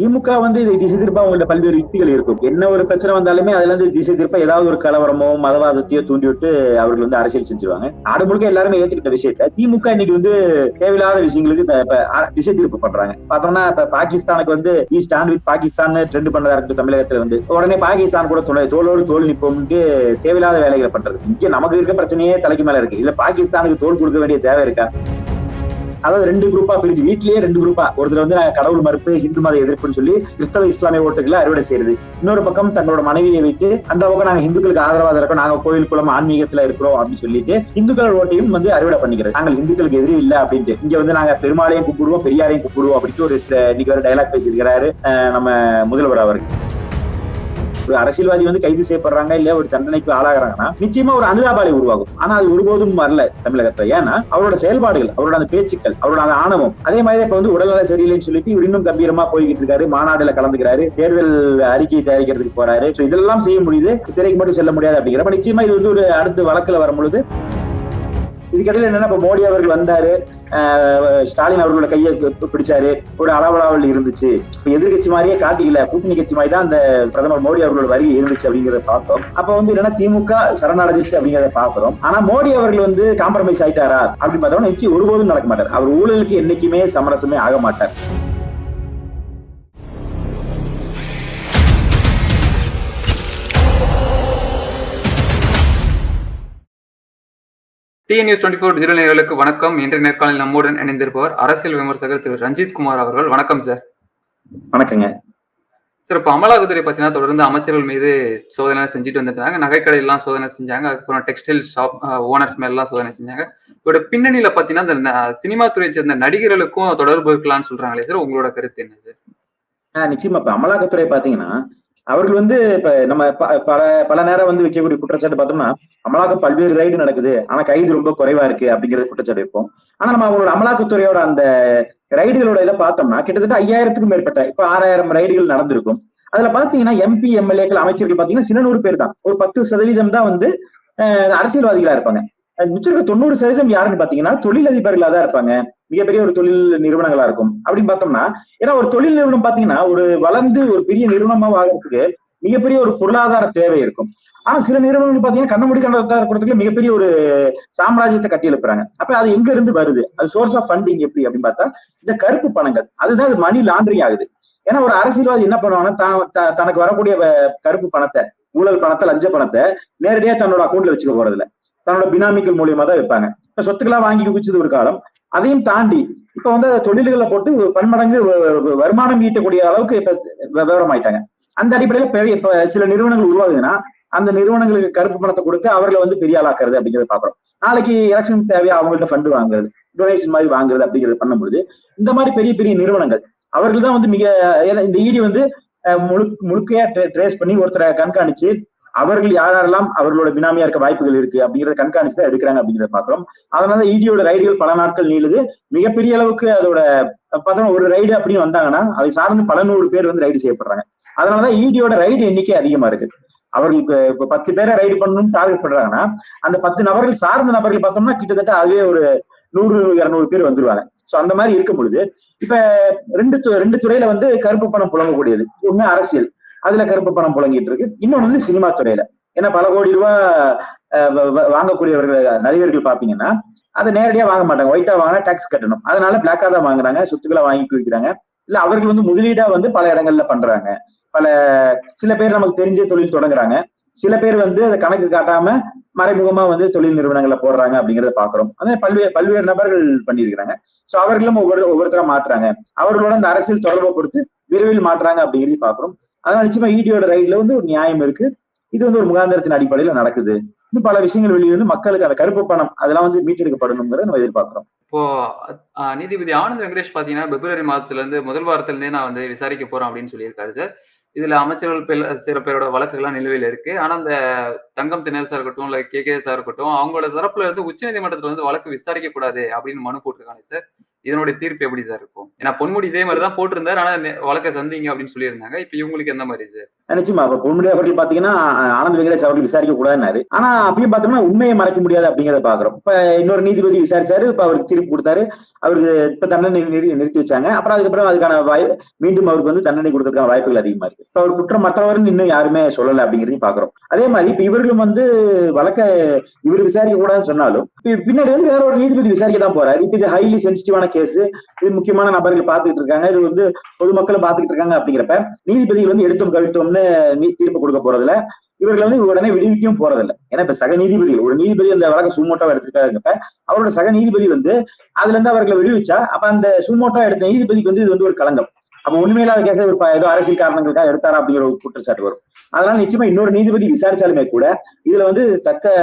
திமுக வந்து இதை திசை திருப்ப அவங்கள்ட்ட பல்வேறு யுக்திகள் இருக்கும். என்ன ஒரு பிரச்சனை வந்தாலுமே அதுல இருந்து திசை திருப்ப ஏதாவது ஒரு கலவரமோ மதவாதத்தையோ தூண்டி விட்டு அவர்கள் வந்து அரசியல் செஞ்சுருவாங்க. நாடு முழுக்க எல்லாருமே ஏத்துக்கிட்ட விஷயத்த திமுக இன்னைக்கு வந்து தேவையில்லாத விஷயங்களுக்கு திசை திருப்பு பண்றாங்க. பார்த்தோம்னா இப்ப பாகிஸ்தானுக்கு வந்து we stand with Pakistan trend பண்ணதா இருக்கு தமிழகத்துல வந்து உடனே பாகிஸ்தான் கூட துணை தோளோடு தோல் நிற்போம்ட்டு தேவையில்லாத வேலைகளை பண்றது. இங்க நமக்கு இருக்க பிரச்சனையே தலைக்கு மேல இருக்கு. இல்ல பாகிஸ்தானுக்கு தோல் கொடுக்க வேண்டிய தேவை இருக்கா? அதாவது ரெண்டு குரூப்பா பிரிஞ்சு வீட்லயே ரெண்டு குரூப்பா ஒருத்தர் வந்து கடவுள் மறுப்பு இந்து மத எதிர்ப்புன்னு சொல்லி கிறிஸ்தவ இஸ்லாமிய ஓட்டுகளை அறுவடை செய்யுது இன்னொரு பக்கம் தங்களோட மனைவியை வைத்து அந்த பக்கம் நாங்க இந்துக்களுக்கு ஆதரவாக இருக்கோம். நாங்க கோயில் குளம் ஆன்மீகத்துல இருக்கிறோம் அப்படின்னு சொல்லிட்டு இந்துக்கள் ஓட்டையும் வந்து அறுவடை பண்ணிக்கிறது. நாங்கள் இந்துக்களுக்கு எதிரி இல்ல அப்படின்ட்டு. இங்க வந்து நாங்க பெருமாளையும் கூப்பிடுவோம் பெரியாரையும் கூப்பிடுவோம் அப்படின்ட்டு ஒரு இன்னைக்கு ஒரு டைலாக் பேசியிருக்கிறாரு நம்ம முதல்வர் அவர்கள் ஒரு அரசியல்வாதி வந்து கைது செய்யப்படுறாங்க இல்ல ஒரு தண்டனைக்கு ஆளாகிறாங்கன்னா நிச்சயமா ஒரு அனுதாபாலை உருவாகும். ஆனா அது ஒருபோதும் வரல தமிழகத்துல. ஏன்னா அவரோட செயல்பாடுகள் அவரோட அந்த பேச்சுக்கள் அவரோட அந்த ஆணவம் அதே மாதிரி இப்ப வந்து உடல்நல சரியில்லைன்னு சொல்லிட்டு இவர் இன்னும் கம்பீரமா போய்கிட்டு இருக்காரு. மாநாடுல கலந்துக்கிறாரு. தேர்தல் அறிக்கையை தயாரிக்கிறதுக்கு போறாரு. இதெல்லாம் செய்ய முடியுது. திரைக்கு மட்டும் செல்ல முடியாது அப்படிங்கிறப்ப நிச்சயமா இது வந்து ஒரு அடுத்த வழக்குல வரும் பொழுது இதுக்கடையில் என்னன்னா இப்ப மோடி அவர்கள் வந்தாரு. ஸ்டாலின் அவர்களோட கையை பிடிச்சாரு. ஒரு அளவலாவல் இருந்துச்சு. இப்போ எதிர்கட்சி மாதிரியே காட்டிக்கல. கூட்டணி கட்சி மாதிரி தான் அந்த பிரதமர் மோடி அவர்களோட வரி இருந்துச்சு அப்படிங்கறத பார்த்தோம். அப்ப வந்து என்னன்னா திமுக சரணடைஞ்சிச்சு அப்படிங்கறத பாக்குறோம் ஆனா மோடி அவர்கள் வந்து காம்ப்ரமைஸ் ஆயிட்டாரா? அப்படின்னு பார்த்தோம்னா நிச்சயம் ஒருபோதும் நடக்க மாட்டார். அவர் ஊழலுக்கு என்னைக்குமே சமரசமே ஆக மாட்டார். TN news twenty four digital நேயர்களுக்கு வணக்கம். இன்று நேர்காணலில் நம்முடன் இணைந்திருப்பவர் அரசியல் விமர்சகர் திரு ரஞ்சித் குமார் அவர்கள். வணக்கம் சார் வணக்கங்க. சார் இப்போ அமலாக்கத்துறை பார்த்தீங்கன்னா தொடர்ந்து அமைச்சர்கள் மீது சோதனை செஞ்சுட்டு வந்துட்டாங்க. நகைக்கடையெல்லாம் சோதனை செஞ்சாங்க. அதுக்கப்புறம் டெக்ஸ்டைல் ஷாப் ஓனர்ஸ் மேலாம் சோதனை செஞ்சாங்க. இதோட பின்னணியில பார்த்தீங்கன்னா இந்த சினிமா துறையை சேர்ந்த நடிகர்களுக்கும் தொடர்பு இருக்கலாம்னு சொல்றாங்களே சார் உங்களோட கருத்து என்ன சார் நிச்சயமா. இப்ப அமலாக்கத்துறை பாத்தீங்கன்னா அவர்கள் வந்து இப்ப நம்ம ப- பல பல நேரம் வந்து வைக்கக்கூடிய குற்றச்சாட்டு பார்த்தோம்னா அமலாக்கம் பல்வேறு ரைடு நடக்குது. ஆனா கைது ரொம்ப குறைவா இருக்கு அப்படிங்கிற குற்றச்சாட்டு வைப்போம். ஆனா நம்ம அவங்களோட அமலாக்கத்துறையோட அந்த ரைடுகளோட இதை பார்த்தோம்னா கிட்டத்தட்ட ஐயாயிரத்துக்கும் மேற்பட்ட இப்ப ஆறாயிரம் ரைடுகள் நடந்திருக்கும். அதுல பாத்தீங்கன்னா எம்பி எம்எல்ஏக்கள் அமைச்சர்கள் பாத்தீங்கன்னா சில நூறு பேர் தான். ஒரு பத்து சதவீதம் தான் வந்து அரசியல்வாதிகளா இருப்பாங்க. அஹ் மிச்சம் இருக்க தொண்ணூறு சதவீதம் யாருன்னு பாத்தீங்கன்னா தொழிலதிபர்களா தான் இருப்பாங்க. மிகப்பெரிய ஒரு தொழில் நிறுவனங்களா இருக்கும். அப்படின்னு பார்த்தோம்னா ஏன்னா ஒரு தொழில் நிறுவனம் பாத்தீங்கன்னா ஒரு வளர்ந்து ஒரு பெரிய நிறுவனமா ஆகிறதுக்கு மிகப்பெரிய ஒரு பொருளாதார தேவை இருக்கும். ஆனா சில நிறுவனங்கள் பாத்தீங்கன்னா கண்ண மூடி கண்ண மிகப்பெரிய ஒரு சாம்ராஜ்யத்தை கட்டி எழுப்புறாங்க. அப்ப அது எங்க இருந்து வருது? அது சோர்ஸ் ஆஃப் ஃபண்டிங் எப்படி அப்படின்னு பார்த்தா இந்த கருப்பு பணங்கள். அதுதான் அது மணி லாண்டரிங் ஆகுது. ஏன்னா ஒரு அரசியல்வாதி என்ன பண்ணுவாங்கன்னா த- தனக்கு வரக்கூடிய கருப்பு பணத்தை ஊழல் பணத்தை லஞ்ச பணத்தை நேரடியா தன்னோட அக்கௌண்ட்ல வச்சுக்க போறது தன்னோட பினாமிக்கல் மூலியமா தான் வைப்பாங்க சொத்துக்களா வாங்கி குவிச்சது ஒரு காலம். அதையும் தாண்டி இப்ப வந்து தொழில்களை போட்டு பன்மடங்கு வருமானம் ஈட்டக்கூடிய அளவுக்கு இப்ப விவரம் ஆயிட்டாங்க அந்த அடிப்படையில பெரிய இப்ப சில நிறுவனங்கள் உருவாகுதுன்னா அந்த நிறுவனங்களுக்கு கருப்பு பணத்தை கொடுத்து அவர்களை வந்து பெரிய ஆளாக்குறது அப்படிங்கறத பாக்குறோம் நாளைக்கு எலெக்ஷன் தேவையா அவங்கள்ட்ட ஃபண்டு வாங்குறது டொனேஷன் மாதிரி வாங்குறது அப்படிங்கறது பண்ணும்பொழுது இந்த மாதிரி பெரிய பெரிய நிறுவனங்கள் அவர்கள் தான் வந்து மிக இந்த ஈடி வந்து முழு முழுக்கையா ட்ரேஸ் பண்ணி ஒருத்தரை கண்காணிச்சு அவர்கள் யாரெல்லாம் அவர்களோட பினாமியா இருக்க வாய்ப்புகள் இருக்கு அப்படிங்கறத கண்காணிச்சு தான் எடுக்கிறாங்க அப்படிங்கறத பாக்குறோம் அதனால இடியோட ரைடுகள் பல நாட்கள் நீளுது. மிகப்பெரிய அளவுக்கு அதோட பார்த்தோம்னா ஒரு ரைடு அப்படின்னு வந்தாங்கன்னா அதை சார்ந்து பல நூறு பேர் வந்து ரைடு செய்யப்படுறாங்க. அதனாலதான் இடியோட ரைடு எண்ணிக்கை அதிகமா இருக்கு. அவர்களுக்கு இப்ப பத்து பேரை ரைடு பண்ணணும்னு டார்கெட் பண்றாங்கன்னா அந்த பத்து நபர்கள் சார்ந்த நபர்கள் பார்த்தோம்னா கிட்டத்தட்ட அதுவே ஒரு நூறு இருநூறு பேர் வந்துருவாங்க. சோ அந்த மாதிரி இருக்கும் பொழுது இப்ப ரெண்டு து- ரெண்டு துறையில வந்து கருப்பு பணம் புலங்கக்கூடியது ஒண்ணு அரசியல். அதுல கருப்பு பணம் புழங்கிட்டு இருக்கு. இன்னொன்னு வந்து சினிமா துறையில. ஏன்னா பல கோடி ரூபாய் அஹ், வாங்கக்கூடியவர்கள் நடிகர்கள் பாத்தீங்கன்னா அதை நேரடியா வாங்க மாட்டாங்க. ஒயிட்டா வாங்கினா டாக்ஸ் கட்டணும். அதனால பிளாக்கா தான் வாங்குறாங்க. சொத்துக்களை வாங்கி குவிக்கிறாங்க. இல்ல அவர்கள் வந்து முதலீடா வந்து பல இடங்கள்ல பண்றாங்க. பல சில பேர் நமக்கு தெரிஞ்ச தொழில் தொடங்குறாங்க. சில பேர் வந்து அதை கணக்கு காட்டாம மறைமுகமா வந்து தொழில் நிறுவனங்களை போடுறாங்க அப்படிங்கறத பாக்குறோம். அதே பல்வேறு பல்வேறு நபர்கள் பண்ணியிருக்கிறாங்க. சோ அவர்களும் ஒவ்வொரு ஒவ்வொருத்தரா மாற்றுறாங்க அவர்களோட அந்த அரசியல் தொடர்பை பொறுத்து விரைவில் மாற்றுறாங்க அப்படிங்கிறது பாக்குறோம். அதனால நிச்சயமா ஈடியோட ரைட்ல வந்து ஒரு நியாயம் இருக்கு. இது வந்து ஒரு முகாந்திரத்தின் அடிப்படையில நடக்குது. இன்னும் பல விஷயங்கள் வெளியே வந்து மக்களுக்கு அந்த கருப்பு பணம் அதெல்லாம் வந்து மீட்டெடுக்கப்படணுங்கிறத நம்ம எதிர்பார்க்கிறோம். இப்போ நீதிபதி ஆனந்த் வெங்கடேஷ் பாத்தீங்கன்னா பிப்ரவரி மாதத்துல இருந்து முதல் வாரத்துல இருந்தே நான் வந்து விசாரிக்க போறேன் அப்படின்னு சொல்லியிருக்காரு சார். இதுல அமைச்சர்கள் பேர் சில பேரோட வழக்குகள்லாம் நிலுவையில் இருக்கு. ஆனா அந்த தங்கம் திணறசா இருக்கட்டும் இல்ல கே கே இருக்கட்டும் அவங்களோட தரப்புல இருந்து உச்சநீதிமன்றத்துல வந்து வழக்கு விசாரிக்க கூடாது அப்படின்னு மனு போட்டிருக்காங்க சார். இதனுடைய தீர்ப்பு எப்படி சார் இருக்கும்? ஏன்னா பொன்முடி இதே மாதிரி தான் போட்டிருந்தாரு. ஆனா வழக்க வழக்கை சந்திங்க அப்படின்னு சொல்லியிருந்தாங்க. இப்ப இவங்களுக்கு எந்த மாதிரி சார்? நிச்சயமா. அப்ப பொன்முடி அவர்கள் பாத்தீங்கன்னா ஆனந்த் வெங்கடேஷ் அவர்கள் விசாரிக்க கூடாதுனாரு ஆனா அப்பயும் பார்த்தோம்னா உண்மையை மறைக்க முடியாது அப்படிங்கறத பாக்குறோம். இப்ப இன்னொரு நீதிபதி விசாரிச்சாரு. இப்ப அவருக்கு தீர்ப்பு கொடுத்தாரு. அவருக்கு இப்ப தண்டனை நிறுத்தி வச்சாங்க. அப்புறம் அதுக்கப்புறம் அதுக்கான வாய் மீண்டும் அவருக்கு வந்து தண்டனை கொடுக்கறதுக்கான வாய்ப்புகள் அதிகமா இருக்கு. இப்ப அவர் குற்றம் மற்றவர்னு இன்னும் யாருமே சொல்லல அப்படிங்கிறதையும் பாக்குறோம். அதே மாதிரி இப்ப இவர்களும் வந்து வழக்க இவர் விசாரிக்க கூடாதுன்னு சொன்னாலும் பின்னாடி வந்து வேற ஒரு நீதிபதி விசாரிக்க தான் போறாரு. இப்ப இது ஹைலி சென்சிட்டிவான கேஸ் இது முக்கியமான நபர்கள் பார்த்துக்கிட்டு இருக்காங்க. இது வந்து பொதுமக்களும் பார்த்துக்கிட்டு இருக்காங்க அப்படிங்கிறப்ப நீதிபதிகள் வந்து எடுத்தும் கவிழ்த்தோம்னு தீர்ப்பு கொடுக்க போறதுல இவர்கள் வந்து உடனே விடுவிக்கவும் போறதில்ல. ஏன்னா இப்ப சக நீதிபதிகள் ஒரு நீதிபதி அந்த வழக்கு சூமோட்டோ எடுத்துட்டாருங்கப்ப அவரோட சக நீதிபதி வந்து அதுல இருந்து அவர்களை விடுவிச்சா அப்ப அந்த சுமோட்டோ எடுத்த நீதிபதிக்கு வந்து இது வந்து ஒரு களங்கம். அப்ப உண்மையிலாத கேச ஒரு ஏதோ அரசியல் காரணங்களுக்காக எடுத்தாரா அப்படிங்கிற ஒரு குற்றச்சாட்டு வரும். அதனால நிச்சயமா இன்னொரு நீதிபதி விசாரிச்சாலுமே கூட இதுல வந்து தக்க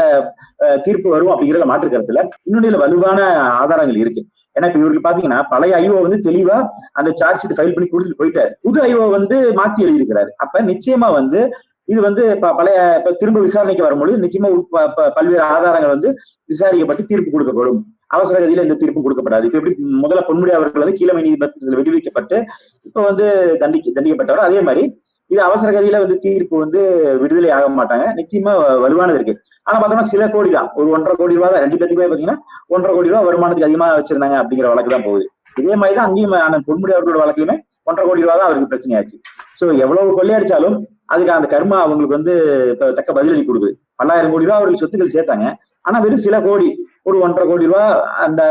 தீர்ப்பு வரும் அப்படிங்கிறத மாற்று கருத்துல இன்னொன்னு இதுல வலுவான ஆதாரங்கள் இருக்கு. ஏன்னா இப்ப இவருக்கு பாத்தீங்கன்னா பழைய ஐஓ வந்து தெளிவா அந்த சார்ஜ் ஷீட் ஃபைல் பண்ணி கொடுத்துட்டு போயிட்டாரு. புது ஐஓ வந்து மாத்தி எழுதியிருக்கிறாரு. அப்ப நிச்சயமா வந்து இது வந்து ப- பழைய இப்ப திரும்ப விசாரணைக்கு வரும்பொழுது நிச்சயமா ப- பல்வேறு ஆதாரங்கள் வந்து விசாரிக்கப்பட்டு தீர்ப்பு கொடுக்கப்படும். அவசர கதியில இந்த தீர்ப்பு கொடுக்கப்படாது. இப்ப எப்படி முதல்ல பொன்முடி அவர்கள் வந்து கீழமை நீதிமன்றத்தில் விடுவிக்கப்பட்டு இப்ப வந்து தண்டி தண்டிக்கப்பட்டவர். அதே மாதிரி இது அவசர கதியில வந்து தீர்ப்பு வந்து விடுதலை ஆக மாட்டாங்க. நிச்சயமா வலுவானது இருக்கு. ஆனா பார்த்தோம்னா சில கோடி தான். ஒரு ஒன்றரை கோடி ரூபா தான். ரெண்டு பேத்துக்குமே பாத்தீங்கன்னா ஒன்றரை கோடி ரூபாய் வருமானத்துக்கு அதிகமா வச்சிருந்தாங்க அப்படிங்கிற வழக்கு தான் போகுது. இதே மாதிரி தான் அங்கேயும் அண்ணன் பொன்முடி அவர்களோட வழக்கையுமே ஒன்றரை கோடி ரூபா தான் அவருக்கு பிரச்சனையாச்சு. சோ எவ்வளவு கொள்ளையடிச்சாலும் அதுக்கு அந்த கர்மா அவங்களுக்கு வந்து இப்ப தக்க பதிலடி கொடுக்குது. பல்லாயிரம் கோடி ரூபாய் அவர்கள் சொத்துக்கள் சேர்த்தாங்க. ஆனா வெறும் சில கோடி ஒரு ஒன்றரை கோடி ரூபாய் அந்த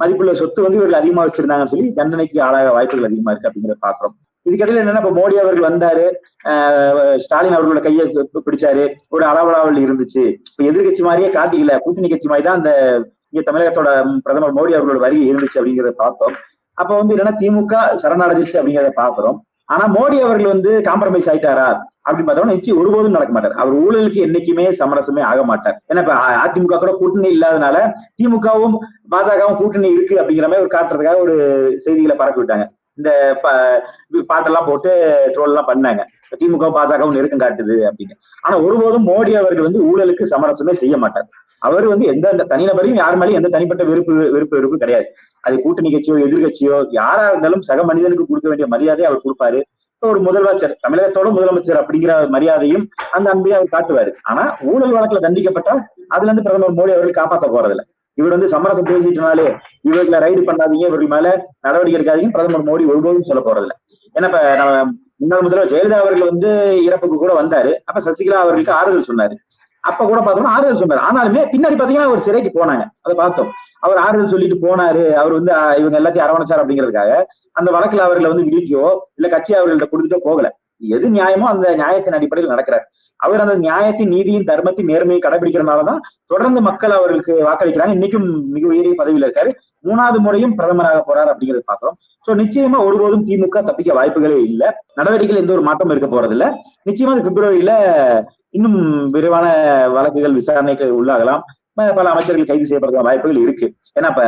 மதிப்புள்ள சொத்து வந்து இவர்கள் அதிகமா வச்சிருந்தாங்கன்னு சொல்லி தண்டனைக்கு ஆளாக வாய்ப்புகள் அதிகமா இருக்கு அப்படிங்கிறத பாக்குறோம் இதுக்கிடையில என்னன்னா இப்ப மோடி அவர்கள் வந்தாரு. ஆஹ் ஸ்டாலின் அவர்களோட கையை பிடிச்சாரு. ஒரு அளவலாவல் இருந்துச்சு. இப்ப எதிர்கட்சி மாதிரியே காட்டிக்கல. கூட்டணி கட்சி மாதிரி தான் அந்த இங்க தமிழகத்தோட பிரதமர் மோடி அவர்களோட வரி இருந்துச்சு அப்படிங்கிறத பார்த்தோம். அப்ப வந்து என்னன்னா திமுக சரணடைஞ்சிச்சு அப்படிங்கிறத பாக்குறோம் ஆனா மோடி அவர்கள் வந்து காம்ப்ரமைஸ் ஆயிட்டாரா? அப்படின்னு பார்த்தோம்னா நிச்சயம் ஒருபோதும் நடக்க மாட்டார். அவர் ஊழலுக்கு என்னைக்குமே சமரசமே ஆக மாட்டார். ஏன்னா இப்ப அ- அதிமுக கூட கூட்டணி இல்லாதனால திமுகவும் பாஜகவும் கூட்டணி இருக்கு அப்படிங்கிற மாதிரி ஒரு காட்டுறதுக்காக ஒரு செய்திகளை பரப்பி விட்டாங்க. இந்த பாட்டெல்லாம் போட்டு ட்ரோல் எல்லாம் பண்ணாங்க. திமுக பாஜகவும் நெருக்கம் காட்டுது அப்படின்னு. ஆனா ஒருபோதும் மோடி அவர்கள் வந்து ஊழலுக்கு சமரசமே செய்ய மாட்டார். அவர் வந்து எந்த எந்த தனிநபரையும் யார் மேலேயும் எந்த தனிப்பட்ட விருப்பு விருப்ப வெறுப்பு கிடையாது. அது கூட்டணி கட்சியோ எதிர்கட்சியோ யாரா இருந்தாலும் சக மனிதனுக்கு கொடுக்க வேண்டிய மரியாதையை அவர் கொடுப்பாரு. ஒரு முதலமைச்சர் தமிழகத்தோட முதலமைச்சர் அப்படிங்கிற மரியாதையும் அந்த அன்பையும் அவர் காட்டுவாரு. ஆனா ஊழல் வழக்குல தண்டிக்கப்பட்டா அதுல இருந்து பிரதமர் மோடி அவர்கள் காப்பாற்ற போறதில்ல. இவர் வந்து சமரசம் பேசிட்டனாலே இவர்களை ரைடு பண்ணாதீங்க. இவர்கள் மேல நடவடிக்கை எடுக்காதீங்க பிரதமர் மோடி ஒருபோதும் சொல்ல போறதில்ல. ஏன்னா இப்ப நம்ம முன்னாள் முதல்வர் ஜெயலலிதா அவர்கள் வந்து இறப்புக்கு கூட வந்தாரு. அப்ப சசிகலா அவர்களுக்கு ஆறுதல் சொன்னாரு. அப்ப கூட பார்த்தோம்னா ஆறுதல் சொன்னாரு. ஆனாலுமே பின்னாடி பாத்தீங்கன்னா ஒரு சிறைக்கு போனாங்க. அதை பார்த்தோம். அவர் ஆறுதல் சொல்லிட்டு போனாரு. அவர் வந்து இவங்க எல்லாத்தையும் அரவணைச்சார் அப்படிங்கிறதுக்காக அந்த வழக்குல அவர்களை வந்து விடுவிக்கவோ இல்ல கட்சி அவர்கள்ட்ட கொடுத்துட்டோ போகல. எது நியாயமோ அந்த நியாயத்தின் அடிப்படையில் நடக்கிறார். அவர் அந்த நியாயத்தின் நீதியின் தர்மத்தின் நேர்மையை கடைபிடிக்கிறனாலதான் தொடர்ந்து மக்கள் அவர்களுக்கு வாக்களிக்கிறாங்க. இன்னைக்கும் மிக உயரிய பதவியில இருக்காரு. மூணாவது முறையும் பிரதமராக போறார் அப்படிங்கிறது பாக்குறோம் சோ நிச்சயமா ஒருபோதும் திமுக தப்பிக்க வாய்ப்புகளே இல்ல. நடவடிக்கைகள் எந்த ஒரு மாற்றம் இருக்க போறது இல்ல நிச்சயமா பிப்ரவரியில இன்னும் விரிவான வழக்குகள் விசாரணைக்கு உள்ளாகலாம். பல அமைச்சர்கள் கைது செய்யப்படுற வாய்ப்புகள் இருக்கு. ஏன்னா இப்ப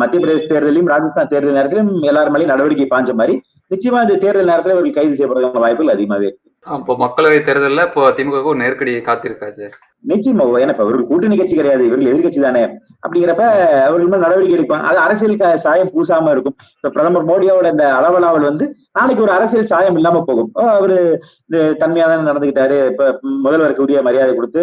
மத்திய பிரதேச தேர்தலையும் ராஜஸ்தான் தேர்தல் நேரத்திலும் எல்லாரும் மேலேயும் நடவடிக்கை பாஞ்ச மாதிரி நிச்சயமா இந்த தேர்தல் நேரத்துல இவர்கள் கைது செய்யப்படுற வாய்ப்புகள் அதிகமாவே இருக்கு. அப்போ மக்களவை தேர்தல்ல இப்போ திமுக ஒரு நெருக்கடி காத்திருக்கா சார்? நிச்சயமா ஏன்னா இப்ப இவர்கள் கூட்டணி கட்சி கிடையாது இவர்கள் எதிர்கட்சி தானே? அப்படிங்கிறப்ப அவர்கள் நடவடிக்கை எடுப்பாங்க. அது அரசியல் சாயம் பூசாம இருக்கும். இப்ப பிரதமர் மோடியோட இந்த அளவலாவல் வந்து நாளைக்கு ஒரு அரசியல் சாயம் இல்லாம போகும். அவரு இந்த தன்மையா தான் நடந்துகிட்டாரு இப்ப முதல்வருக்கு உரிய மரியாதை கொடுத்து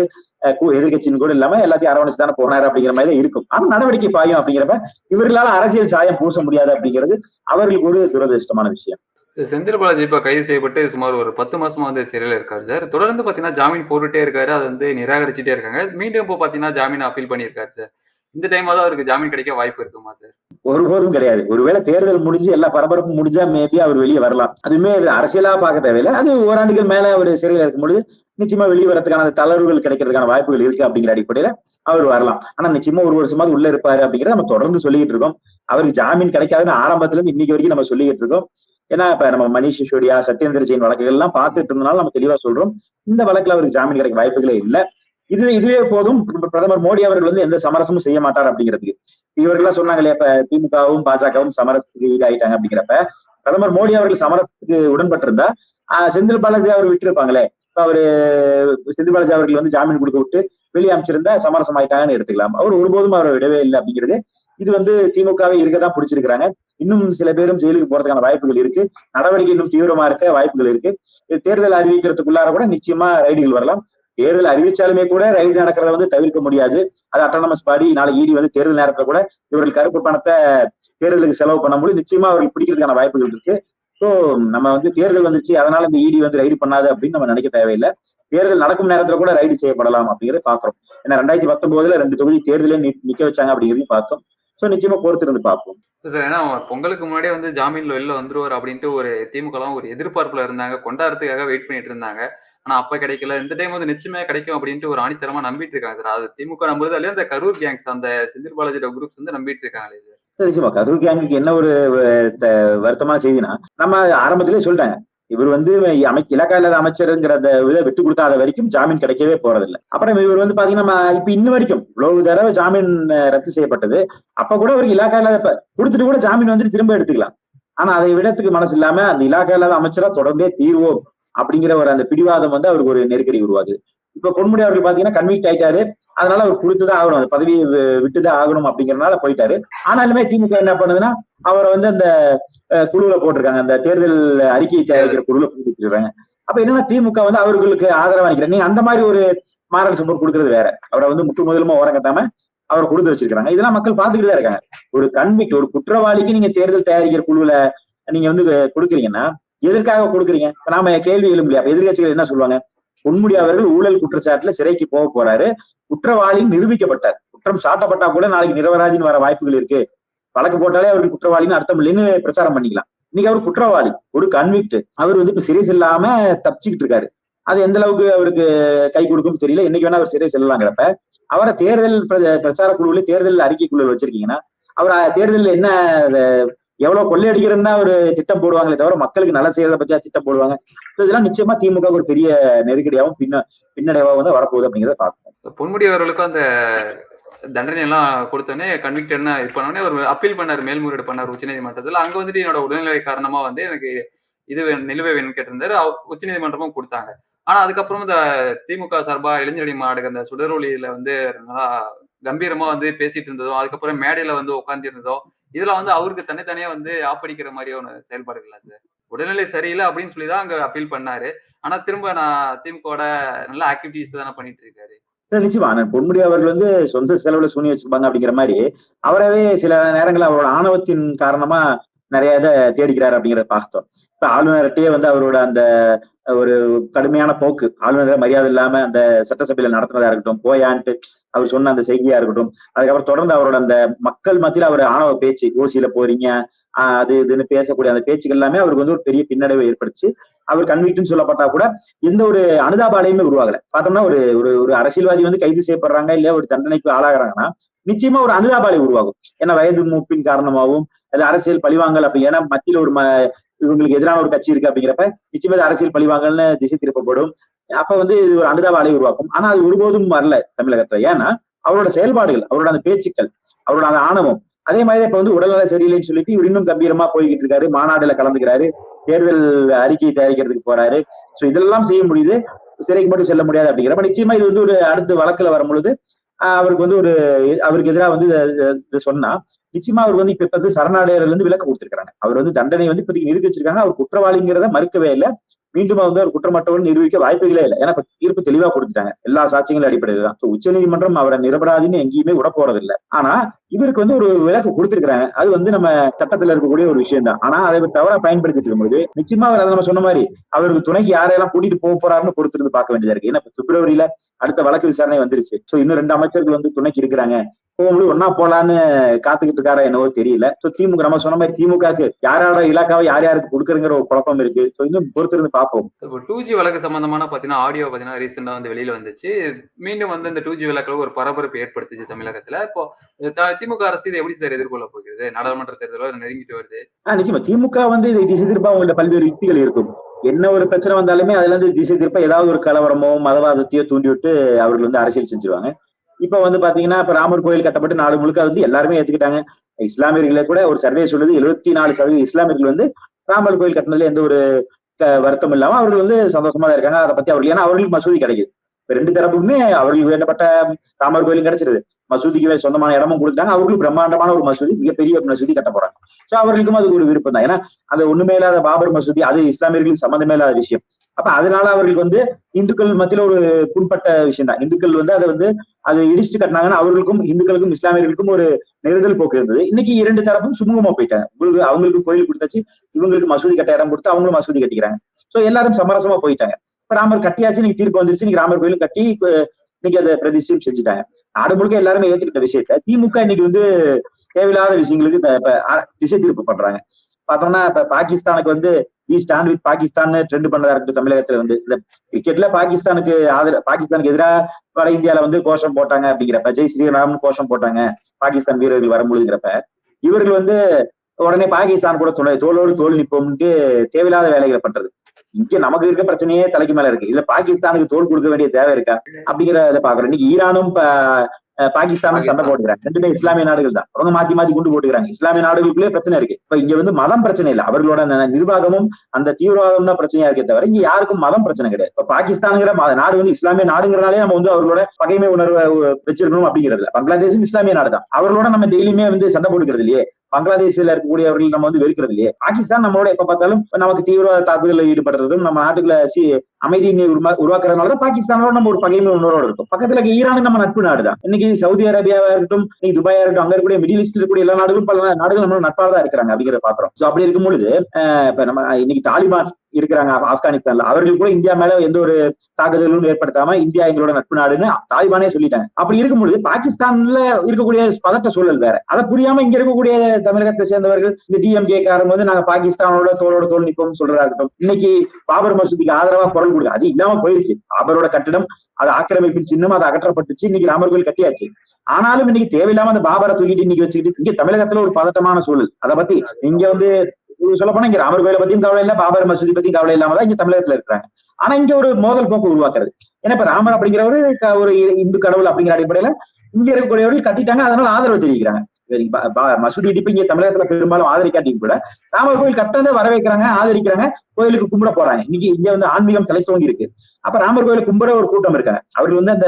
எதிர்கட்சின்னு எதிர்க்கட்சின்னு கூட இல்லாம எல்லாத்தையும் அரவணைச்சு தானே போனாரு அப்படிங்கிற மாதிரி தான் இருக்கும். ஆனா நடவடிக்கை பாயும் அப்படிங்கிறப்ப இவர்களால அரசியல் சாயம் பூச முடியாது அப்படிங்கிறது அவர்களுக்கு ஒரு துரதிருஷ்டமான விஷயம். செந்தில் பாலாஜி இப்ப கைது செய்யப்பட்டு சுமார் ஒரு பத்து மாசமா வந்து சிறையில இருக்காரு சார். தொடர்ந்து பாத்தீங்கன்னா ஜாமீன் போட்டுட்டே இருக்காரு அதை வந்து நிராகரிச்சுட்டே இருக்காங்க. மீண்டும் இப்போ பாத்தீங்கன்னா ஜாமீன் அப்பீல் பண்ணியிருக்காரு சார். இந்த டைம் தான் அவருக்கு ஜாமீன் கிடைக்க வாய்ப்பு இருக்குமா சார்? ஒருபோதும் கிடையாது. ஒருவேளை தேர்தல் முடிஞ்சு எல்லா பரபரப்பும் முடிஞ்சா மேபி அவர் வெளியே வரலாம். அதுவுமே அரசியலா பார்க்க தேவையில்லை. அது ஓராண்டுகள் மேல அவர் சிறையில் இருக்கும்பொழுது நிச்சயமா வெளியே வரதுக்கான தளர்வுகள் கிடைக்கிறதுக்கான வாய்ப்புகள் இருக்கு அப்படிங்கிற அடிப்படையில அவர் வரலாம். ஆனா நிச்சயமா ஒரு வருஷமாவது உள்ள இருப்பாரு அப்படிங்கிறத நம்ம தொடர்ந்து சொல்லிக்கிட்டு இருக்கோம். அவருக்கு ஜாமீன் கிடைக்காதுன்னு ஆரம்பத்துல இருந்து இன்னைக்கு வரைக்கும் நம்ம சொல்லிக்கிட்டு இருக்கோம். ஏன்னா இப்ப நம்ம மணிஷ் சிசோடியா சத்யேந்திர ஜெயின் வழக்குகள் எல்லாம் பார்த்துட்டு இருந்தனால நம்ம தெளிவா சொல்றோம். இந்த வழக்குல அவருக்கு ஜாமீன் கிடைக்க வாய்ப்புகளே இல்ல. இது இதுவே போதும். பிரதமர் மோடி அவர்கள் வந்து எந்த சமரசமும் செய்ய மாட்டார் அப்படிங்கிறதுக்கு. இவர்கள்லாம் சொன்னாங்களே இப்ப திமுகவும் பாஜகவும் சமரசத்துக்கு ஈடாயிட்டாங்க அப்படிங்கிறப்ப பிரதமர் மோடி அவர்கள் சமரசத்துக்கு உடன்பட்டிருந்தா ஆஹ் செந்தில் பாலாஜி அவர் விட்டுருப்பாங்களே. இப்ப அவரு செந்தில் பாலாஜி அவர்கள் வந்து ஜாமீன் கொடுக்க விட்டு வெளியே அமைச்சிருந்தா சமரசம் ஆயிட்டாங்கன்னு எடுத்துக்கலாம். அவர் ஒருபோதும் அவர் விடவே இல்லை அப்படிங்கிறது இது வந்து திமுகவை இருக்கதான் பிடிச்சிருக்கிறாங்க. இன்னும் சில பேரும் ஜெயிலுக்கு போறதுக்கான வாய்ப்புகள் இருக்கு. நடவடிக்கை இன்னும் தீவிரமா இருக்க வாய்ப்புகள் இருக்கு. தேர்தல் அறிவிக்கிறதுக்குள்ளார கூட நிச்சயமா ரைடுகள் வரலாம். தேர்தல் அறிவிச்சாலுமே கூட ரைடு நடக்கிறத வந்து தவிர்க்க முடியாது. அது அட்டானமஸ் பாடி நாளை ஈடி வந்து தேர்தல் நேரத்துல கூட இவர்கள் கருப்பு பணத்தை தேர்தலுக்கு செலவு பண்ண முடியும். நிச்சயமா அவர்கள் பிடிக்கிறதுக்கான வாய்ப்புகள் இருக்கு. ஸோ நம்ம வந்து தேர்தல் வந்துச்சு. அதனால இந்த ஈடி வந்து ரைடு பண்ணாது அப்படின்னு நம்ம நினைக்க தேவையில்லை. தேர்தல் நடக்கும் நேரத்துல கூட ரைடு செய்யப்படலாம் அப்படிங்கறத பாக்குறோம் ஏன்னா ரெண்டாயிரத்தி பத்தொன்பதுல ரெண்டு தொகுதி தேர்தலே நிக்க வச்சாங்க அப்படிங்கிறதையும் பார்த்தோம். ஸோ நிச்சயமா பொறுத்து இருந்து பார்ப்போம் சார் ஏன்னா பொங்கலுக்கு முன்னாடியே வந்து ஜாமீன்ல வெளில வந்துருவார் அப்படின்ட்டு ஒரு திமுகலாம் ஒரு எதிர்பார்ப்புல இருந்தாங்க. கொண்டாடுறதுக்காக வெயிட் பண்ணிட்டு இருந்தாங்க. ஆனா அப்ப கிடைக்கல. இந்த டைம் வந்து நிச்சயமே கிடைக்கும் அப்படின்ட்டு ஒரு ஆணித்தரமா நம்பிட்டு இருக்காங்க சார் அது திமுக நம்புறது இல்லையா அந்த கரூர் கேங்ஸ் அந்த செந்தில் பாலாஜியோட குரூப்ஸ் வந்து நம்பிட்டு இருக்காங்களே சார் நிச்சயமா. கரூர் கேங்குக்கு என்ன ஒரு வருத்தமான செய்தினா நம்ம ஆரம்பத்திலே சொல்லிட்டாங்க. இவர் வந்து அமை இலக்கா இல்லாத அமைச்சருங்கிறத அந்த விட்டு கொடுத்தாத வரைக்கும் ஜாமீன் கிடைக்கவே போறதில்லை. அப்புறம் இவர் வந்து பாத்தீங்கன்னா இப்ப இன்ன வரைக்கும் இவ்வளவு தடவை ஜாமீன் ரத்து செய்யப்பட்டது. அப்ப கூட அவருக்கு இலாக்கா இல்லாத கொடுத்துட்டு கூட ஜாமீன் வந்துட்டு திரும்ப எடுத்துக்கலாம். ஆனா அதை விடத்துக்கு மனசு இல்லாம அந்த இலாக்கா இல்லாத அமைச்சரா தொடர்ந்தே தீர்வோம் அப்படிங்கிற ஒரு அந்த பிடிவாதம் வந்து அவருக்கு ஒரு நெருக்கடி உருவாகுது இப்ப பொன்முடி அவர்கள் பாத்தீங்கன்னா கன்விக்ட் ஆயிட்டாரு. அதனால அவர் கொடுத்துதான் ஆகணும். அந்த பதவி விட்டுதான் ஆகணும் அப்படிங்கறதுனால போயிட்டாரு. ஆனாலுமே திமுக என்ன பண்ணுதுன்னா அவரை வந்து அந்த குழுவில் போட்டிருக்காங்க. அந்த தேர்தல் அறிக்கை தயாரிக்கிற குழுல போட்டுருக்காங்க. அப்ப என்னன்னா திமுக வந்து அவர்களுக்கு ஆதரவு நினைக்கிறாங்க நீங்க அந்த மாதிரி ஒரு மாறல் சம்பவம் கொடுக்கறது வேற. அவரை வந்து முற்று முதலுமா ஓரம் அவரை கொடுத்து வச்சிருக்காங்க இதெல்லாம் மக்கள் பாத்துக்கிட்டு தான் இருக்காங்க. ஒரு கன்விக்ட் ஒரு குற்றவாளிக்கு நீங்க தேர்தல் தயாரிக்கிற குழுல நீங்க வந்து கொடுக்குறீங்கன்னா எதற்காக கொடுக்குறீங்க? நாம கேள்வி எழும்பலையா? எதிர்கட்சிகள் என்ன சொல்லுவாங்க? பொன்முடி அவர்கள் ஊழல் குற்றச்சாட்டுல சிறைக்கு போக போறாரு. குற்றவாளி நிரூபிக்கப்பட்டார். குற்றம் சாட்டப்பட்டா கூட நாளைக்கு நிரபராதின்னு வர வாய்ப்புகள் இருக்கு. வழக்கு போட்டாலே அவருக்கு குற்றவாளின்னு அர்த்தம் இல்லைன்னு பிரச்சாரம் பண்ணிக்கலாம். இன்னைக்கு அவர் குற்றவாளி ஒரு கன்விக்ட் அவர் வந்து இப்ப சிறை செல்லாம தப்பிச்சுக்கிட்டு இருக்காரு. அது எந்த அளவுக்கு அவருக்கு கை கொடுக்கும் தெரியல. என்னைக்கு வேணா அவர் சிறை செல்லலாங்கிறப்ப அவரை தேர்தல் பிர- பிரச்சார குழுவுல தேர்தல் அறிக்கைக்குள்ள வச்சிருக்கீங்கன்னா அவர் தேர்தலில் என்ன எவ்வளவு கொள்ளையடிக்கிறதுன்னு ஒரு திட்டம் போடுவாங்களே தவிர மக்களுக்கு நல்ல செய்யறத பத்தியா திட்டம் போடுவாங்க. இதெல்லாம் நிச்சயமா திமுக ஒரு பெரிய நெருக்கடியாகவும் பின்ன பின்னடைவாகவும் வந்து வரப்போகுது அப்படிங்கிறத பார்க்கணும். பொன்முடி அவர்களுக்கும் அந்த தண்டனை எல்லாம் கொடுத்தோன்னே கன்விக்டட்னா இது பண்ணோடனே ஒரு அப்பீல் பண்ணார் மேல்முறையீடு பண்ணார் உச்சநீதிமன்றத்தில். அங்க வந்துட்டு என்னோட உடல்நிலை காரணமா வந்து எனக்கு இது வேணும், நிலுவை வேணும்னு கேட்டிருந்தாரு. அவ- உச்சநீதிமன்றமும் கொடுத்தாங்க. ஆனா அதுக்கப்புறம் இந்த திமுக சார்பா இளைஞரணி மாடுக்கு அந்த சுடரொலியில வந்து நல்லா கம்பீரமா வந்து பேசிட்டு இருந்ததும் அதுக்கப்புறம் மேடையில வந்து உட்கார்ந்து இருந்ததும் இதுல வந்து அவருக்கு தனித்தனியா வந்து ஆப்படிக்கிற மாதிரியான செயல்பாடுகள் சார். உடல்நிலை சரியில்லை அப்படின்னு சொல்லி தான் அங்க அப்பீல் பண்ணாரு. ஆனா திரும்ப நான் திமுகவோட நல்ல ஆக்டிவிட்டிஸ் தானே பண்ணிட்டு இருக்காரு. நிச்சயமா. பொன்முடி அவர்கள் வந்து சொந்த செலவுல சூனி வச்சிருப்பாங்க அப்படிங்கிற மாதிரி அவரவே சில நேரங்களில் அவரோட ஆணவத்தின் காரணமா நிறைய இதை தேடிக்கிறாரு அப்படிங்கிறத பார்த்தோம். இப்ப ஆளுநர்கிட்டயே வந்து அவரோட அந்த ஒரு கடுமையான போக்கு ஆளுநரை மரியாதை இல்லாம அந்த சட்டசபையில நடத்துனதா இருக்கட்டும் போயான்ட்டு அவர் சொன்ன அந்த செய்தியா இருக்கட்டும் அதுக்கப்புறம் தொடர்ந்து அவரோட அந்த மக்கள் மத்தியில அவர் ஆணவ பேச்சு ஓசியில போறீங்க ஆஹ் அது இதுன்னு பேசக்கூடிய அந்த பேச்சுகள் எல்லாமே அவருக்கு வந்து ஒரு பெரிய பின்னடைவை ஏற்படுத்தி அவர் கன்விக்ட்னு சொல்லப்பட்டா கூட எந்த ஒரு அனுதாபாலையுமே உருவாகல. பார்த்தோம்னா ஒரு ஒரு ஒரு அரசியல்வாதி வந்து கைது செய்யப்படுறாங்க இல்லையா ஒரு தண்டனைக்கு ஆளாகிறாங்கன்னா நிச்சயமா ஒரு அனுதாபாலை உருவாகும். ஏன்னா வயது மூப்பின் காரணமாகவும் அது அரசியல் பழிவாங்கல் அப்படி ஏன்னா மத்தியில ஒரு ம- இவங்களுக்கு எதிரான ஒரு கட்சி இருக்கு அப்படிங்கிறப்ப நிச்சயமா இது அரசியல் பழிவாங்கல்னு திசை திருப்பப்படும். அப்ப வந்து இது ஒரு அனுதாபாலை உருவாக்கும். ஆனா அது ஒருபோதும் வரல தமிழகத்துல. ஏன்னா அவரோட செயல்பாடுகள் அவரோட அந்த பேச்சுக்கள் அவரோட அந்த ஆணவம் அதே மாதிரி இப்ப வந்து உடல்நல சரியில்லைன்னு சொல்லிட்டு இவர் இன்னும் கம்பீரமா போய்கிட்டு இருக்காரு. மாநாடுல கலந்துக்கிறாரு. தேர்தல் அறிக்கை தயாரிக்கிறதுக்கு போறாரு. சோ இதெல்லாம் செய்ய முடியுது. சிறைக்கு மட்டும் செல்ல முடியாது அப்படிங்கிறப்ப நிச்சயமா இது வந்து ஒரு அடுத்த வழக்குல வரும் பொழுது அவருக்கு வந்து ஒரு அவருக்கு எதிராக வந்து சொன்னா நிச்சயமா அவர் வந்து இப்ப இப்ப வந்து சரணாலயர்ல இருந்து விலக்கு கொடுத்திருக்காங்க அவர் வந்து தண்டனை வந்து இப்போதைக்கு நிரூபிச்சு வச்சிருக்காங்க அவர் குற்றவாளிங்கிறத மறுக்கவே இல்லை. மீண்டும் வந்து அவர் குற்றமற்றவர்கள் நிரூபிக்க வாய்ப்புகளே இல்லை. ஏன்னா தீர்ப்பு தெளிவா கொடுத்துட்டாங்க. எல்லா சாட்சியங்களும் அடிப்படையில் தான் உச்ச நீதிமன்றம் அவரை நிரபராதின்னு எங்கேயுமே விட போறது இல்லை ஆனா இவருக்கு வந்து ஒரு விளக்கு கொடுத்திருக்காங்க அது வந்து நம்ம சட்டத்துல இருக்கக்கூடிய ஒரு விஷயம் தான் ஆனா அதை தவறா பயன்படுத்திட்டு இருக்கும்போது நிச்சயமா அவர் அதை நம்ம சொன்ன மாதிரி அவருக்கு துணைக்கு யாரையெல்லாம் கூட்டிட்டு போக போறாருன்னு பொறுத்திருந்து பார்க்க வேண்டியதா இருக்கு. ஏன்னா பிப்ரவரியில அடுத்த வழக்கு விசாரணை வந்துருச்சு. சோ இன்னும் ரெண்டு அமைச்சர்கள் வந்து துணைக்கு இருக்கிறாங்க. போகும்போது ஒன்னா போலான்னு காத்துக்கிட்டு இருக்காரா என்னவோ தெரியல. சோ திமுக நம்ம சொன்ன மாதிரி திமுகக்கு யாரோட இலாக்காவை யார் யாருக்கு கொடுக்குறங்கிற ஒரு குழப்பம் இருக்கு. சோ இன்னும் பொறுத்திருந்து பார்ப்போம். இப்போ டூ ஜி வழக்கு சம்பந்தமான பாத்தீங்கன்னா ஆடியோ பாத்தீங்கன்னா ரீசெண்டா வந்து வெளியில வந்துச்சு. மீண்டும் வந்து இந்த டூ ஜி வழக்குல ஒரு பரபரப்பு ஏற்படுத்துச்சு தமிழகத்துல. இப்போ திமுக அரசு இதை எப்படி சார் எதிர்கொள்ள போகிறது? நாடாளுமன்ற தேர்தலோ நெருங்கிட்டு வருது? ஆஹ் நிச்சயமா. திமுக வந்து இதை திசை திருப்ப அவங்கள்ட்ட பல்வேறு யுக்திகள் இருக்கும். என்ன ஒரு பிரச்சனை வந்தாலுமே அதுல இருந்து திசை திருப்ப ஏதாவது ஒரு கலவரமோ மதவாதத்தையோ தூண்டி விட்டு அவர்கள் வந்து அரசியல் செஞ்சுருவாங்க. இப்ப வந்து பாத்தீங்கன்னா இப்ப ராமர் கோயில் கட்டப்பட்டு நாடு முழுக்க வந்து எல்லாருமே ஏத்துக்கிட்டாங்க. இஸ்லாமியர்களை கூட ஒரு சர்வே சொல்லுது எழுபத்தி நாலு சதவீத இஸ்லாமியர்கள் வந்து ராமர் கோயில் கட்டினதுல எந்த ஒரு வருத்தம் இல்லாம அவர்கள் வந்து சந்தோஷமா இருக்காங்க. அதை பத்தி அவர்கள் ஏன்னா அவர்களுக்கு மசூதி கிடைக்குது. இப்ப ரெண்டு தரப்புமே அவர்களுக்கு வேண்டப்பட்ட ராமர் கோயிலும் கிடைச்சிருது. மசூதிக்கு சொந்தமான இடமும் கொடுத்தாங்க. அவர்களுக்கு பிரம்மாண்டமான ஒரு மசூதி மிகப்பெரிய ஒரு மசூதி கட்ட போறாங்க. சோ அவர்களுக்கும் அது ஒரு விருப்பம் தான். ஏன்னா அது ஒண்ணுமே இல்லாத பாபர் மசூதி அது இஸ்லாமியர்களுக்கு சம்மந்தமே இல்லாத விஷயம். அப்ப அதனால அவர்களுக்கு வந்து இந்துக்கள் மத்தியில ஒரு புண்பட்ட விஷயம் தான் இந்துக்கள் வந்து அதை வந்து அதை இடிச்சுட்டு கட்டினாங்கன்னா அவர்களுக்கும் இந்துக்களுக்கும் இஸ்லாமியர்களுக்கும் ஒரு நெருடல் போக்கு இருந்தது. இன்னைக்கு இரண்டு தரப்பும் சுமூகமா போயிட்டாங்க. உங்களுக்கு அவங்களுக்கு கோயில் கொடுத்தாச்சு இவங்களுக்கு மசூதி கட்ட இடம் கொடுத்து அவங்களும் மசூதி கட்டிக்கிறாங்க. சோ எல்லாரும் சமரசமா போயிட்டாங்க. இப்ப ராமர் கட்டியாச்சு நீங்க தீர்ப்பு வந்துருச்சு. நீங்க ராமர் கோயிலும் கட்டி இன்னைக்கு அதை பிரதிஷ்டையும் செஞ்சுட்டாங்க. நாடு முழுக்க எல்லாருமே ஏத்துக்கிட்ட விஷயத்த திமுக இன்னைக்கு வந்து தேவையில்லாத விஷயங்களுக்கு திசை திருப்பு பண்றாங்க. பார்த்தோம்னா இப்ப பாகிஸ்தானுக்கு வந்து ஈ ஸ்டாண்ட் வித் பாகிஸ்தான் ட்ரெண்ட் பண்ணதா இருக்கு தமிழகத்துல வந்து. இந்த கிரிக்கெட்ல பாகிஸ்தானுக்கு ஆதரவு பாகிஸ்தானுக்கு எதிராக வட இந்தியால வந்து கோஷம் போட்டாங்க அப்படிங்கிறப்ப ஜெய் ஸ்ரீராம்னு கோஷம் போட்டாங்க பாகிஸ்தான் வீரர்கள் வரும்பொழுதுங்கிறப்ப இவர்கள் வந்து உடனே பாகிஸ்தான் கூட துணை தோளோடு தோல் நிற்போம்ட்டு தேவையில்லாத வேலைகளை பண்றது. இங்க நமக்கு இருக்க பிரச்சனையே தலைக்கு மேல இருக்கு. இல்ல பாகிஸ்தானுக்கு தோல் கொடுக்க வேண்டிய தேவை இருக்கா? அப்படிங்கிறத பாக்குறோம் இன்னைக்கு ஈரானும் பாகிஸ்தானும் சண்டை போட்டுக்கிறாங்க. ரெண்டுமே இஸ்லாமிய நாடுகள் தான். அவங்க மாத்தி மாத்தி கொண்டு போட்டுக்கிறாங்க. இஸ்லாமிய நாடுகளுக்குள்ளே பிரச்சனை இருக்கு. இப்ப இங்க வந்து மதம் பிரச்சனை இல்லை. அவர்களோட நிர்வாகமும் அந்த தீவிரவாதம் தான் பிரச்சனையா இருக்கே தவிர இங்க யாருக்கும் மதம் பிரச்சனை கிடையாது. இப்ப பாகிஸ்தானுங்கிற நாடு வந்து இஸ்லாமிய நாடுங்கிறனாலே நம்ம வந்து அவர்களோட பகைமை உணர்வை வச்சிருக்கணும் அப்படிங்கிறது பங்களாதேஷும் இஸ்லாமிய நாடு தான் அவர்களோட நம்ம டெய்லியுமே வந்து சண்டை போட்டுக்கிறது இல்லையே. பங்களாதேஷ்ல இருக்கக்கூடியவர்கள் நம்ம வந்து வெறுக்கிறது இல்லையே. பாகிஸ்தான் நம்மளோட எப்ப பார்த்தாலும் நமக்கு தீவிரவாத தாக்குதலில் ஈடுபடுறதும் நம்ம நாட்டுக்குள்ள அமைதியை உருவாக்குறதுனால தான் பாகிஸ்தானோட நம்ம ஒரு பகைமை உணர்வோட இருக்கும். பக்கத்துல ஈரான் நம்ம நட்பு நாடு தான் இன்னைக்கு சவுதி அரேபியாவா இருக்கட்டும் இன்னைக்கு துபாயா இருக்கட்டும் அங்க இருக்கக்கூடிய மிடில் ஈஸ்ட் இருக்கக்கூடிய எல்லா நாடுகளும் பல நாடுகள் நம்ம நட்பாக தான் இருக்கிறாங்க அப்படிங்கிறத பாக்குறோம் சோ அப்படி இருக்கும் பொழுது இப்ப நம்ம இன்னைக்கு தாலிபான் இருக்கிறாங்க ஆப்கானிஸ்தான்ல. அவர்கள் கூட இந்தியா மேல எந்த ஒரு தாக்குதலும் ஏற்படுத்தாம இந்தியா எங்களோட நட்பு நாடுன்னு தாலிபானே சொல்லிட்டாங்க. அப்படி இருக்கும்பொழுது பாகிஸ்தான்ல இருக்கக்கூடிய பதட்ட சூழல் வேற. அதை புரியாம இங்க இருக்கக்கூடிய தமிழகத்தை சேர்ந்தவர்கள் இந்த டிஎம்கே காரங்க வந்து நாங்க பாகிஸ்தானோட தோளோட தோல் நிற்போம் சொல்றதா இருக்கட்டும் இன்னைக்கு பாபர் மசூதிக்கு ஆதரவா குரல் கொடுக்க அது இல்லாம போயிருச்சு. பாபரோட கட்டிடம் அது ஆக்கிரமிப்பின் சின்னம் அது அகற்றப்பட்டுச்சு இன்னைக்கு ராமர் கோயில் கட்டியாச்சு. ஆனாலும் இன்னைக்கு தேவையில்லாம அந்த பாபரை தூக்கிட்டு இன்னைக்கு வச்சுக்கிட்டு இங்க தமிழகத்துல ஒரு பதட்டமான சூழல். அதை பத்தி இங்க வந்து சொல்ல போனா இங்க ராமர் கோயிலை பத்தியும் கவலை இல்ல பாபர் மசூதி பத்தியும் கவலை இல்லாம தான் இங்க தமிழகத்துல இருக்கிறாங்க. ஆனா இங்க ஒரு மோதல் போக்கு உருவாக்குறது. ஏன்னா இப்ப ராமர் அப்படிங்கிறவரு ஒரு இந்து கடவுள் அப்படிங்கிற அடிப்படையில இங்க இருக்கக்கூடியவர்கள் கட்டிட்டாங்க அதனால ஆதரவு தெரிவிக்கிறாங்க. மசூதி இடிப்பு இங்க தமிழகத்துல பெரும்பாலும் ஆதரிக்காட்டியும் கூட ராமர் கோயில் கட்டதை வரவேற்கிறாங்க ஆதரிக்கிறாங்க கோயிலுக்கு கும்பிட போறாங்க. இன்னைக்கு இங்க வந்து ஆன்மீகம் தலை தோங்கி இருக்கு. அப்ப ராமர் கோயில கும்பிட ஒரு கூட்டம் இருக்காங்க. அவர்கள் வந்து அந்த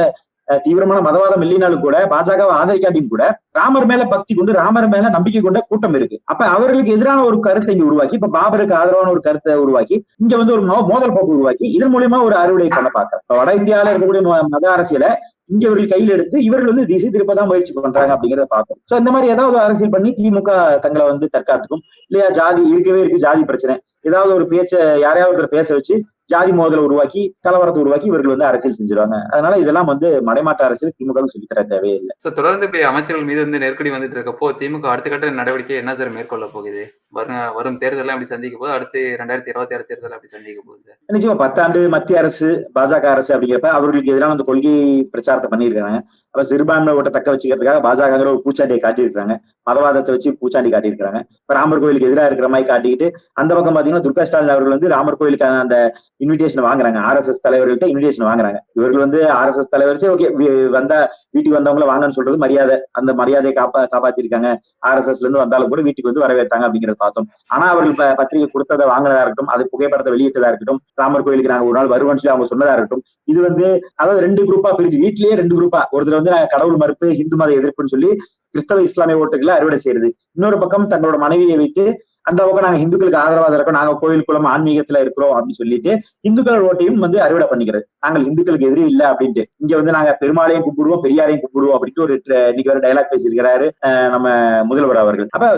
தீவிரமான மதவாதம் இல்லைனாலும் கூட பாஜகவை ஆதரிக்காட்டியும் கூட ராமர் மேல பக்தி கொண்டு ராமர் மேல நம்பிக்கை கொண்ட கூட்டம் இருக்கு. அப்ப அவர்களுக்கு எதிரான ஒரு கருத்தை இங்க உருவாக்கி இப்ப பாபருக்கு ஆதரவான ஒரு கருத்தை உருவாக்கி இங்க வந்து ஒரு மோதல் போக்கு உருவாக்கி இதன் மூலியமா ஒரு அறுவடை பண்ண பாக்க வட இந்தியாவில இருக்கக்கூடிய மத அரசியல இங்க இவர்கள் கையில் எடுத்து இவர்கள் வந்து திசை திருப்பதான் முயற்சி பண்றாங்க அப்படிங்கறத பார்க்கும் சோ இந்த மாதிரி ஏதாவது அரசியல் பண்ணி திமுக தங்களை வந்து தற்காத்துக்கும் இல்லையா ஜாதி இருக்கவே இருக்கு ஜாதி பிரச்சனை. ஏதாவது ஒரு பேச்ச யாரையாவது பேச வச்சு ஜாதி மோதலை உருவாக்கி கலவரத்தை உருவாக்கி இவர்கள் வந்து அரசியல் செஞ்சிருவாங்க. அதனால இதெல்லாம் வந்து மடைமாட்ட அரசியல் திமுக சொல்லித்தர தர தேவையில்லை. தொடர்ந்து இப்படி அமைச்சர்கள் மீது வந்து நெருக்கடி வந்துட்டு இருக்கப்போ திமுக அடுத்த கட்ட நடவடிக்கை என்ன சார் மேற்கொள்ள போகுது? வரும் வரும் தேர்தலாம் அப்படி சந்திக்க போது அடுத்து ரெண்டாயிரத்தி இருபத்தி ஆறு தேர்தல் அப்படி சந்திக்க போகுது நிச்சயமா பத்தாண்டு மத்திய அரசு பாஜக அரசு அப்படிங்கிறப்ப அவர்களுக்கு எதிரான அந்த கொள்கை பிரச்சாரத்தை பண்ணியிருக்காங்க. அப்ப சிறுபான்மை ஓட்ட தக்க வச்சுக்கிறதுக்காக பாஜகங்கிற ஒரு பூச்சாண்டியை காட்டியிருக்காங்க மதவாதத்தை வச்சு பூச்சாண்டி காட்டியிருக்காங்க இப்ப ராமர் கோயிலுக்கு எதிராக இருக்கிற மாதிரி காட்டிக்கிட்டு அந்த பக்கம் பாத்தீங்கன்னா துர்கா ஸ்டாலின் அவர்கள் வந்து ராமர் கோயிலுக்கான அந்த இன்விடேஷன் வாங்குறாங்க. ஆர் எஸ் எஸ் தலைவர்கள்ட்ட இன்விடேஷன் வாங்குறாங்க. இவர்கள் வந்து ஆர் எஸ் எஸ் தலைவர் ஓகே வந்தா வீட்டுக்கு வந்தவங்கள வாங்கன்னு சொல்றது மரியாதை அந்த மரியாதையை காப்பா காப்பாத்திருக்காங்க. ஆர் எஸ் எஸ்ல இருந்து வந்தாலும் கூட வீட்டுக்கு வந்து வரவேற்றாங்க அப்படிங்கறத பார்த்தோம். ஆனா அவர்கள் பத்திரிகை கொடுத்ததை வாங்கினதா இருக்கட்டும் அது புகைப்படத்தை வெளியிட்டதா இருக்கட்டும் ராமர் கோயிலுக்கு நாங்க ஒரு நாள் வருவோம் சொல்லி அவங்க சொன்னதா இருக்கட்டும். இது வந்து அதாவது ரெண்டு குரூப்பா பிரிச்சு வீட்லயே ரெண்டு குரூப்பா ஒருத்தர் வந்து கடவுள் மறுப்பு இந்து மத எதிர்ப்புன்னு சொல்லி கிறிஸ்தவ இஸ்லாமிய ஓட்டுகளை அறுவடை செய்யறது. இன்னொரு பக்கம் தங்களோட மனைவியை வைத்து அந்த பக்கம் நாங்க இந்துக்களுக்கு ஆதரவாக இருக்கோம். நாங்க கோயில் குளம் ஆன்மீகத்துல இருக்கிறோம் அப்படின்னு சொல்லிட்டு இந்துக்கள் ஓட்டையும் வந்து அறுவடை பண்ணிக்கிறது. நாங்கள் இந்துக்களுக்கு எதிரி இல்ல அப்படின்ட்டு. இங்க வந்து நாங்க பெருமாளையும் கூப்பிடுவோம் பெரியாரையும் கூப்பிடுவோம் அப்படின்ட்டு ஒரு இன்னைக்கு ஒரு டைலாக் பேசியிருக்கிறாரு நம்ம முதல்வர் அவர்கள். அப்ப